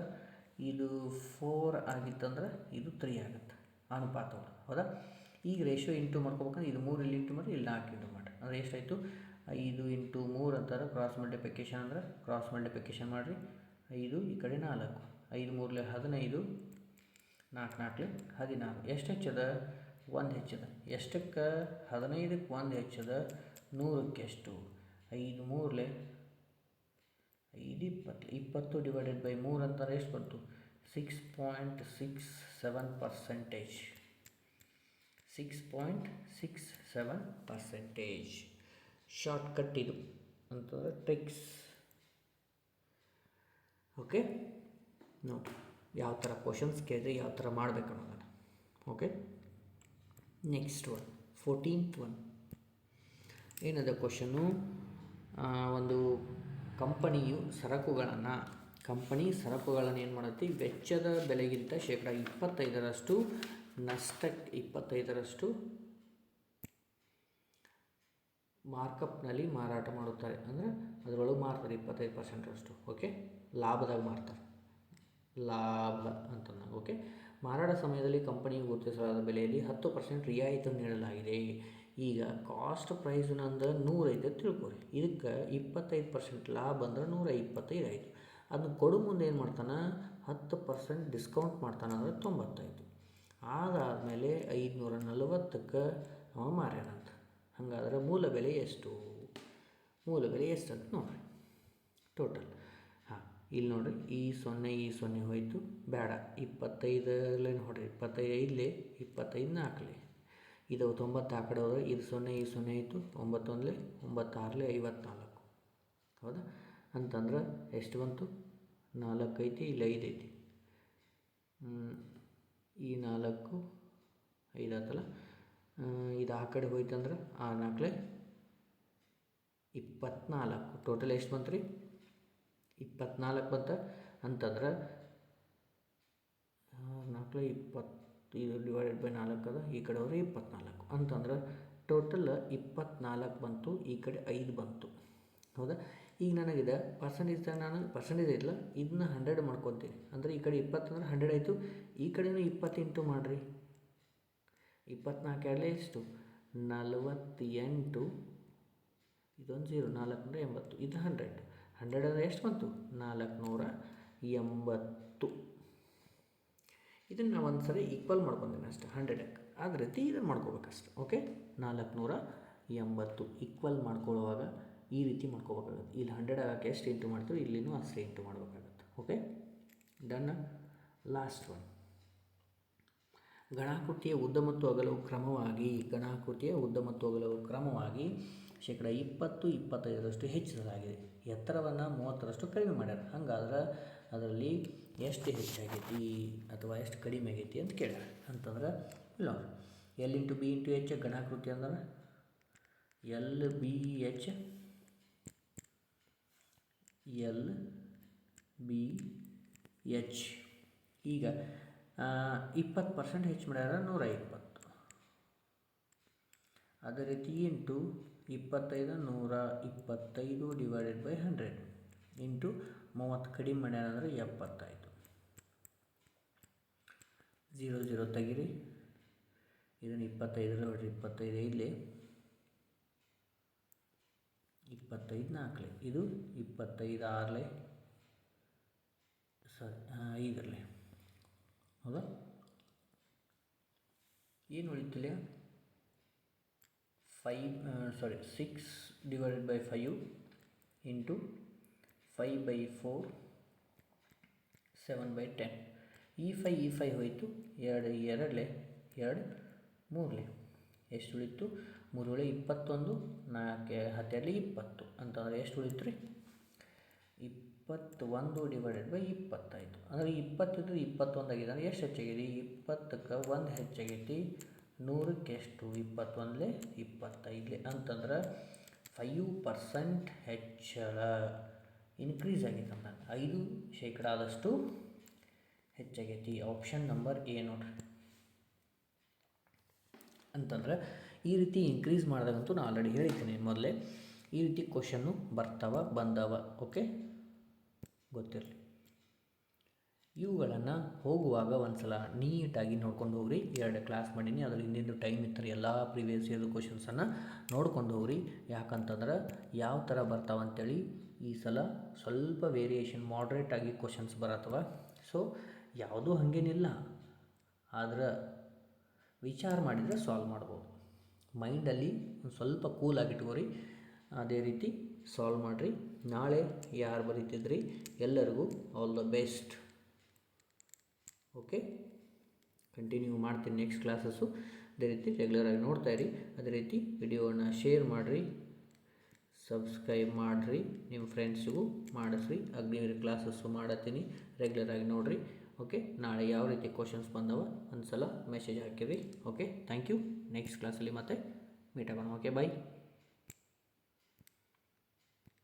ಇದು ಫೋರ್ ಆಗಿತ್ತಂದ್ರೆ ಇದು ತ್ರೀ ಆಗುತ್ತೆ. ಅನುಪಾತ ಒಳಗೆ ಹೌದಾ? ಈಗ ರೇಷಿಯೋ ಇಂಟು ಮಾಡ್ಕೋಬೇಕಂದ್ರೆ ಇದು ಮೂರು ಇಲ್ಲಿ ಇಂಟು ಮಾಡಿ ಇಲ್ಲಿ ನಾಲ್ಕು ಇಂಟು ಮಾಡಿ. ಅಂದರೆ ಎಷ್ಟಾಯಿತು? ಐದು ಇಂಟು ಮೂರು ಅಂತಾರೆ ಕ್ರಾಸ್ ಮಲ್ಟಿಪ್ಲಿಕೇಶನ್ ಅಂದ್ರೆ ಕ್ರಾಸ್ ಮಲ್ಟಿಪ್ಲಿಕೇಶನ್ ಮಾಡಿರಿ. ಐದು ಈ ಕಡೆ ನಾಲ್ಕು. ಐದು ಮೂರಲೆ ಹದಿನೈದು, ನಾಲ್ಕು ನಾಲ್ಕಲೆ ಹದಿನಾಲ್ಕು ಎಷ್ಟು ಹೆಚ್ಚದ? ಒಂದು ಹೆಚ್ಚದ. ಎಷ್ಟಕ್ಕೆ? ಹದಿನೈದಕ್ಕೆ ಒಂದು ಹೆಚ್ಚದ, ನೂರಕ್ಕೆ ಎಷ್ಟು? ಐದು ಮೂರಲೆ ಐದು ಇಪ್ಪತ್ತು ಇಪ್ಪತ್ತು ಡಿವೈಡೆಡ್ ಬೈ ಮೂರು ಅಂತಾರೆ ಎಷ್ಟು ಬಂತು? Six point six seven percentage six point six seven percentage shortcut ಇದು ಅಂತಂದರೆ ಟ್ರಿಕ್ಸ್ ಓಕೆ ನೋಡಿ ಯಾವ ಥರ ಕ್ವಶನ್ಸ್ ಕೇಳಿದ್ರೆ ಯಾವ ಥರ ಮಾಡಬೇಕು ಅನ್ನೋದನ್ನು. Okay next one fourteenth one ಏನದ ಕ್ವಶನು ಒಂದು ಕಂಪನಿಯು ಸರಕುಗಳನ್ನು, ಕಂಪನಿ ಸರಕುಗಳನ್ನು ಏನು ಮಾಡುತ್ತೆ? ವೆಚ್ಚದ ಬೆಲೆಗಿಂತ ಶೇಕಡ ಇಪ್ಪತ್ತೈದರಷ್ಟು, ನಷ್ಟಕ್ಕೆ ಇಪ್ಪತ್ತೈದರಷ್ಟು ಮಾರ್ಕಪ್ನಲ್ಲಿ ಮಾರಾಟ ಮಾಡುತ್ತಾರೆ. ಅಂದರೆ ಅದರೊಳಗೆ ಮಾರ್ತಾರೆ, ಇಪ್ಪತ್ತೈದು ಪರ್ಸೆಂಟಷ್ಟು ಓಕೆ ಲಾಭದಾಗ ಮಾರ್ತಾರೆ. ಲಾಭ ಅಂತಂದಾಗ ಓಕೆ ಮಾರಾಟ ಸಮಯದಲ್ಲಿ ಕಂಪನಿಯು ಗುರುತಿಸಲಾದ ಬೆಲೆಯಲ್ಲಿ ಹತ್ತು ಪರ್ಸೆಂಟ್ ರಿಯಾಯಿತಿ ನೀಡಲಾಗಿದೆ. ಈಗ ಕಾಸ್ಟ್ ಪ್ರೈಸ್ ನಂದು ನೂರೈತೆ ತಿಳ್ಕೊರಿ. ಇದಕ್ಕೆ ಇಪ್ಪತ್ತೈದು ಪರ್ಸೆಂಟ್ ಲಾಭ ಅಂದ್ರೆ ನೂರ ಇಪ್ಪತ್ತೈದು ಆಯಿತು ಅದನ್ನ ಕೊಡು ಮುಂದೆ ಏನು ಮಾಡ್ತಾನೆ? ಹತ್ತು ಪರ್ಸೆಂಟ್ ಡಿಸ್ಕೌಂಟ್ ಮಾಡ್ತಾನೆ ಅಂದರೆ ತೊಂಬತ್ತೈದು. ಅದಾದಮೇಲೆ ಐದುನೂರ ನಲವತ್ತಕ್ಕೆ ಅವ ಮಾರ್ಯಾನಂತ. ಹಾಗಾದ್ರೆ ಮೂಲ ಬೆಲೆ ಎಷ್ಟು? ಮೂಲ ಬೆಲೆ ಎಷ್ಟು ಅಂತ ನೋಡಿರಿ. ಟೋಟಲ್ ಹಾಂ, ಇಲ್ಲಿ ನೋಡಿರಿ, ಈ ಸೊನ್ನೆ ಈ ಸೊನ್ನೆ ಹೋಯಿತು. ಬೇಡ ಇಪ್ಪತ್ತೈದಲ್ಲೇ ನೋಡಿರಿ ಇಪ್ಪತ್ತೈದು ಇಲ್ಲಿ ಇಪ್ಪತ್ತೈದು ನಾಲ್ಕಲೇ ಇದು ತೊಂಬತ್ತು ಆ ಕಡೆ ಹೋದ್ರೆ, ಇದು ಸೊನ್ನೆ, ಈ ಸೊನ್ನೆ ಆಯಿತು. ಒಂಬತ್ತೊಂದಲೆ ಒಂಬತ್ತಾರಲೆ ಐವತ್ನಾಲ್ಕು. ಹೌದಾ? ಅಂತಂದ್ರೆ ಎಷ್ಟು ಬಂತು? ನಾಲ್ಕು ಐತಿ, ಇಲ್ಲಿ ಐದು ಐತಿ. ಈ ನಾಲ್ಕು ಐದು ಆತಲ್ಲ? ಇದು ಆ ಕಡೆ ಹೋಯ್ತಂದ್ರೆ ಆ ನಾಲ್ಕಲೆ ಇಪ್ಪತ್ನಾಲ್ಕು. ಟೋಟಲ್ ಎಷ್ಟು ಬಂತು ರೀ? ಇಪ್ಪತ್ನಾಲ್ಕು ಬಂತ ಅಂತಂದ್ರೆ ನಾಲ್ಕಲೆ ಇಪ್ಪತ್ತು, ಇದು ಡಿವೈಡೆಡ್ ಬೈ ನಾಲ್ಕು ಅದ, ಈ ಕಡೆ ಹೋದ್ರೆ ಇಪ್ಪತ್ನಾಲ್ಕು. ಅಂತಂದ್ರೆ ಟೋಟಲ್ ಇಪ್ಪತ್ನಾಲ್ಕು ಬಂತು, ಈ ಕಡೆ ಐದು ಬಂತು. ಹೌದಾ? ಈಗ ನನಗಿದೆ ಪರ್ಸೆಂಟೇಜ್ ನಾನು ಪರ್ಸೆಂಟೇಜ್ ಇಲ್ಲ ಇದನ್ನ ಹಂಡ್ರೆಡ್ ಮಾಡ್ಕೊತೀನಿ. ಅಂದರೆ ಈ ಕಡೆ ಇಪ್ಪತ್ತಂದ್ರೆ ಹಂಡ್ರೆಡ್ ಆಯಿತು, ಈ ಕಡೆನೂ ಇಪ್ಪತ್ತೆಂಟು ಮಾಡಿರಿ. ಇಪ್ಪತ್ನಾಲ್ಕು ಎರಡಲೇ ಎಷ್ಟು? ನಲವತ್ತೆಂಟು. ಇದೊಂದು ಜೀರೋ ನಾಲ್ಕುನೂರ ಎಂಬತ್ತು. ಇದು ಹಂಡ್ರೆಡ್ ಹಂಡ್ರೆಡ್ ಅಂದರೆ ಎಷ್ಟು ಬಂತು? ನಾಲ್ಕುನೂರ ಎಂಬತ್ತು. ಇದನ್ನು ನಾವು ಒಂದು ಸರಿ ಈಕ್ವಲ್ ಮಾಡ್ಕೊತೀನಿ ಅಷ್ಟೇ ಹಂಡ್ರೆಡ್ ಅದೇ ರೀತಿ ಇದನ್ನು ಮಾಡ್ಕೋಬೇಕಷ್ಟೆ ಓಕೆ ನಾಲ್ಕುನೂರ ಎಂಬತ್ತು. ಈಕ್ವಲ್ ಮಾಡ್ಕೊಳ್ಳುವಾಗ ಈ ರೀತಿ ಮಾಡ್ಕೋಬೇಕಾಗುತ್ತೆ. ಇಲ್ಲಿ ಹಂಡ್ರೆಡ್ ಆಗೋಕ್ಕೆ ಎಷ್ಟು ಇಂಟು ಮಾಡ್ತೀವಿ ಇಲ್ಲಿನೂ ಅಷ್ಟೇ ಇಂಟು ಮಾಡಬೇಕಾಗುತ್ತೆ ಓಕೆ ಡನ್ ಲಾಸ್ಟ್ ಒನ್ ಗಣಾಕೃತಿಯ ಉದ್ದ ಮತ್ತು ಅಗಲವು ಕ್ರಮವಾಗಿ, ಗಣಾಕೃತಿಯ ಉದ್ದ ಮತ್ತು ಅಗಲವು ಕ್ರಮವಾಗಿ ಶೇಕಡ ಇಪ್ಪತ್ತು, ಇಪ್ಪತ್ತೈದರಷ್ಟು ಹೆಚ್ಚಿಸಲಾಗಿದೆ. ಎತ್ತರವನ್ನು ಮೂವತ್ತರಷ್ಟು ಕಡಿಮೆ ಮಾಡ್ಯಾರ. ಹಂಗಾದ್ರೆ ಅದರಲ್ಲಿ ಎಷ್ಟು ಹೆಚ್ಚಾಗೈತಿ ಅಥವಾ ಎಷ್ಟು ಕಡಿಮೆ ಆಗೈತಿ ಅಂತ ಕೇಳ್ಯಾರ. ಅಂತಂದ್ರೆ, ಇಲ್ಲ L into B into H ಗಣಾಕೃತಿ ಅಂದ್ರೆ L B H L B H ಈಗ ಇಪ್ಪತ್ತು ಪರ್ಸೆಂಟ್ ಹೆಚ್ಚು ಮಾಡ್ಯಾರ ನೂರ ಇಪ್ಪತ್ತು ಅದೇ ರೀತಿ ಇಂಟು ಇಪ್ಪತ್ತೈದು ನೂರ ಇಪ್ಪತ್ತೈದು ಡಿವೈಡೆಡ್ ಬೈ ಹಂಡ್ರೆಡ್ ಇಂಟು ಮೂವತ್ತು ಕಡಿಮೆ ಮಾಡ್ಯಾರ ಅಂದರೆ ಎಪ್ಪತ್ತೈದು. ಝೀರೋ ಝೀರೋ ತೆಗಿರಿ. ಇದನ್ನು ಇಪ್ಪತ್ತೈದರ ಹೊಡ್ರಿ ಇಪ್ಪತ್ತೈದು ಇಲ್ಲಿ. ಇಪ್ಪತ್ತೈದು ನಾಲ್ಕಲೆ ಇದು ಇಪ್ಪತ್ತೈದು ಆರಲೆ. ಸಾರಿ ಐದರಲೆ. ಹೌದಾ? ಏನು ಉಳಿತಿಲ್ಲ five sorry six divided by five into five by four seven by ten ಈ ಫೈ ಈ ಫೈ ಹೋಯಿತು. ಎರಡು ಎರಡಲೆ ಎರಡು ಮೂರಲೆ ಎಷ್ಟು ಉಳಿತು? ಮೂರುಳೆ ಇಪ್ಪತ್ತೊಂದು, ನಾಲ್ಕು ಹತ್ತಿರಲಿ ಇಪ್ಪತ್ತು. ಅಂತಂದರೆ ಎಷ್ಟು ಉಳಿತು ರೀ ಇಪ್ಪತ್ತೊಂದು ಡಿವೈಡೆಡ್ ಬೈ ಇಪ್ಪತ್ತಾಯಿತು ಅಂದರೆ ಇಪ್ಪತ್ತಿದ್ದು ಇಪ್ಪತ್ತೊಂದು ಆಗಿದೆ ಅಂದರೆ ಎಷ್ಟು ಹೆಚ್ಚಾಗಿದೆ? ಇಪ್ಪತ್ತಕ್ಕೆ ಒಂದು ಹೆಚ್ಚಾಗೈತಿ. ನೂರಕ್ಕೆ ಎಷ್ಟು? ಇಪ್ಪತ್ತೊಂದಲೇ ಇಪ್ಪತ್ತೈದಲೇ. ಅಂತಂದ್ರೆ ಫೈವ್ ಪರ್ಸೆಂಟ್ ಹೆಚ್ಚಳ. ಇನ್ಕ್ರೀಸ್ ಆಗೈತೆ ಅಂತ ಐದು ಶೇಕಡ ಆದಷ್ಟು ಹೆಚ್ಚಾಗೈತಿ. ಆಪ್ಷನ್ ನಂಬರ್ ಎ ನೋಡ್ರಿ. ಅಂತಂದ್ರೆ ಈ ರೀತಿ ಇನ್ಕ್ರೀಸ್ ಮಾಡಿದಾಗಂತೂ ನಾನು ಆಲ್ರೆಡಿ ಹೇಳಿದ್ದೀನಿ ಮೊದಲೇ. ಈ ರೀತಿ ಕ್ವಶನ್ನು ಬರ್ತಾವ, ಬಂದವ ಓಕೆ ಗೊತ್ತಿರಲಿ. ಇವುಗಳನ್ನು ಹೋಗುವಾಗ ಒಂದು ಸಲ ನೀಟಾಗಿ ನೋಡ್ಕೊಂಡು ಹೋಗ್ರಿ. ಎರಡು ಕ್ಲಾಸ್ ಮಾಡೀನಿ. ಅದ್ರ ಹಿಂದಿಂದು ಟೈಮ್ ಇತ್ತು ಎಲ್ಲ ಪ್ರಿವಿಯಸ್ ಇಯರ್ ಕ್ವಶನ್ಸನ್ನು ನೋಡ್ಕೊಂಡು ಹೋಗ್ರಿ. ಯಾಕಂತಂದ್ರೆ ಯಾವ ಥರ ಬರ್ತಾವ ಅಂತೇಳಿ ಈ ಸಲ ಸ್ವಲ್ಪ ವೇರಿಯೇಷನ್ ಮಾಡ್ರೇಟಾಗಿ ಕ್ವಶನ್ಸ್ ಬರತ್ತವ ಸೊ ಯಾವುದೂ ಹಾಗೇನಿಲ್ಲ. ಆದ್ರೆ ವಿಚಾರ ಮಾಡಿದರೆ ಸಾಲ್ವ್ ಮಾಡ್ಬೋದು. ಮೈಂಡಲ್ಲಿ ಒಂದು ಸ್ವಲ್ಪ ಕೂಲಾಗಿಟ್ಕೋರಿ ಅದೇ ರೀತಿ ಸಾಲ್ವ್ ಮಾಡಿರಿ. ನಾಳೆ ಯಾರು ಬರೀತಿದ್ರಿ? ಎಲ್ಲರಿಗೂ all the best okay continue ಮಾಡ್ತೀನಿ ನೆಕ್ಸ್ಟ್ ಕ್ಲಾಸಸ್ಸು ಅದೇ ರೀತಿ ರೆಗ್ಯುಲರಾಗಿ ನೋಡ್ತಾ ಇರಿ. ಅದೇ ರೀತಿ ವಿಡಿಯೋನ ಶೇರ್ ಮಾಡಿರಿ. ಸಬ್ಸ್ಕ್ರೈಬ್ ಮಾಡಿರಿ. ನಿಮ್ಮ ಫ್ರೆಂಡ್ಸಿಗೂ ಮಾಡಿಸ್ರಿ. ಅಗ್ನಿವೀರ್ ಕ್ಲಾಸಸ್ಸು ಮಾಡತ್ತೀನಿ. ರೆಗ್ಯುಲರಾಗಿ ನೋಡಿರಿ. ಓಕೆ ನಾಳೆ ಯಾವ ರೀತಿ ಕ್ವಶನ್ಸ್ ಬಂದವ ಒಂದು ಸಲ ಮೆಸೇಜ್ ಹಾಕಿರಿ ಓಕೆ ಥ್ಯಾಂಕ್ ಯು ನೆಕ್ಸ್ಟ್ ಕ್ಲಾಸಲ್ಲಿ ಮತ್ತೆ ಮೀಟ್ ಆಗೋಣ ಓಕೆ ಬಾಯ್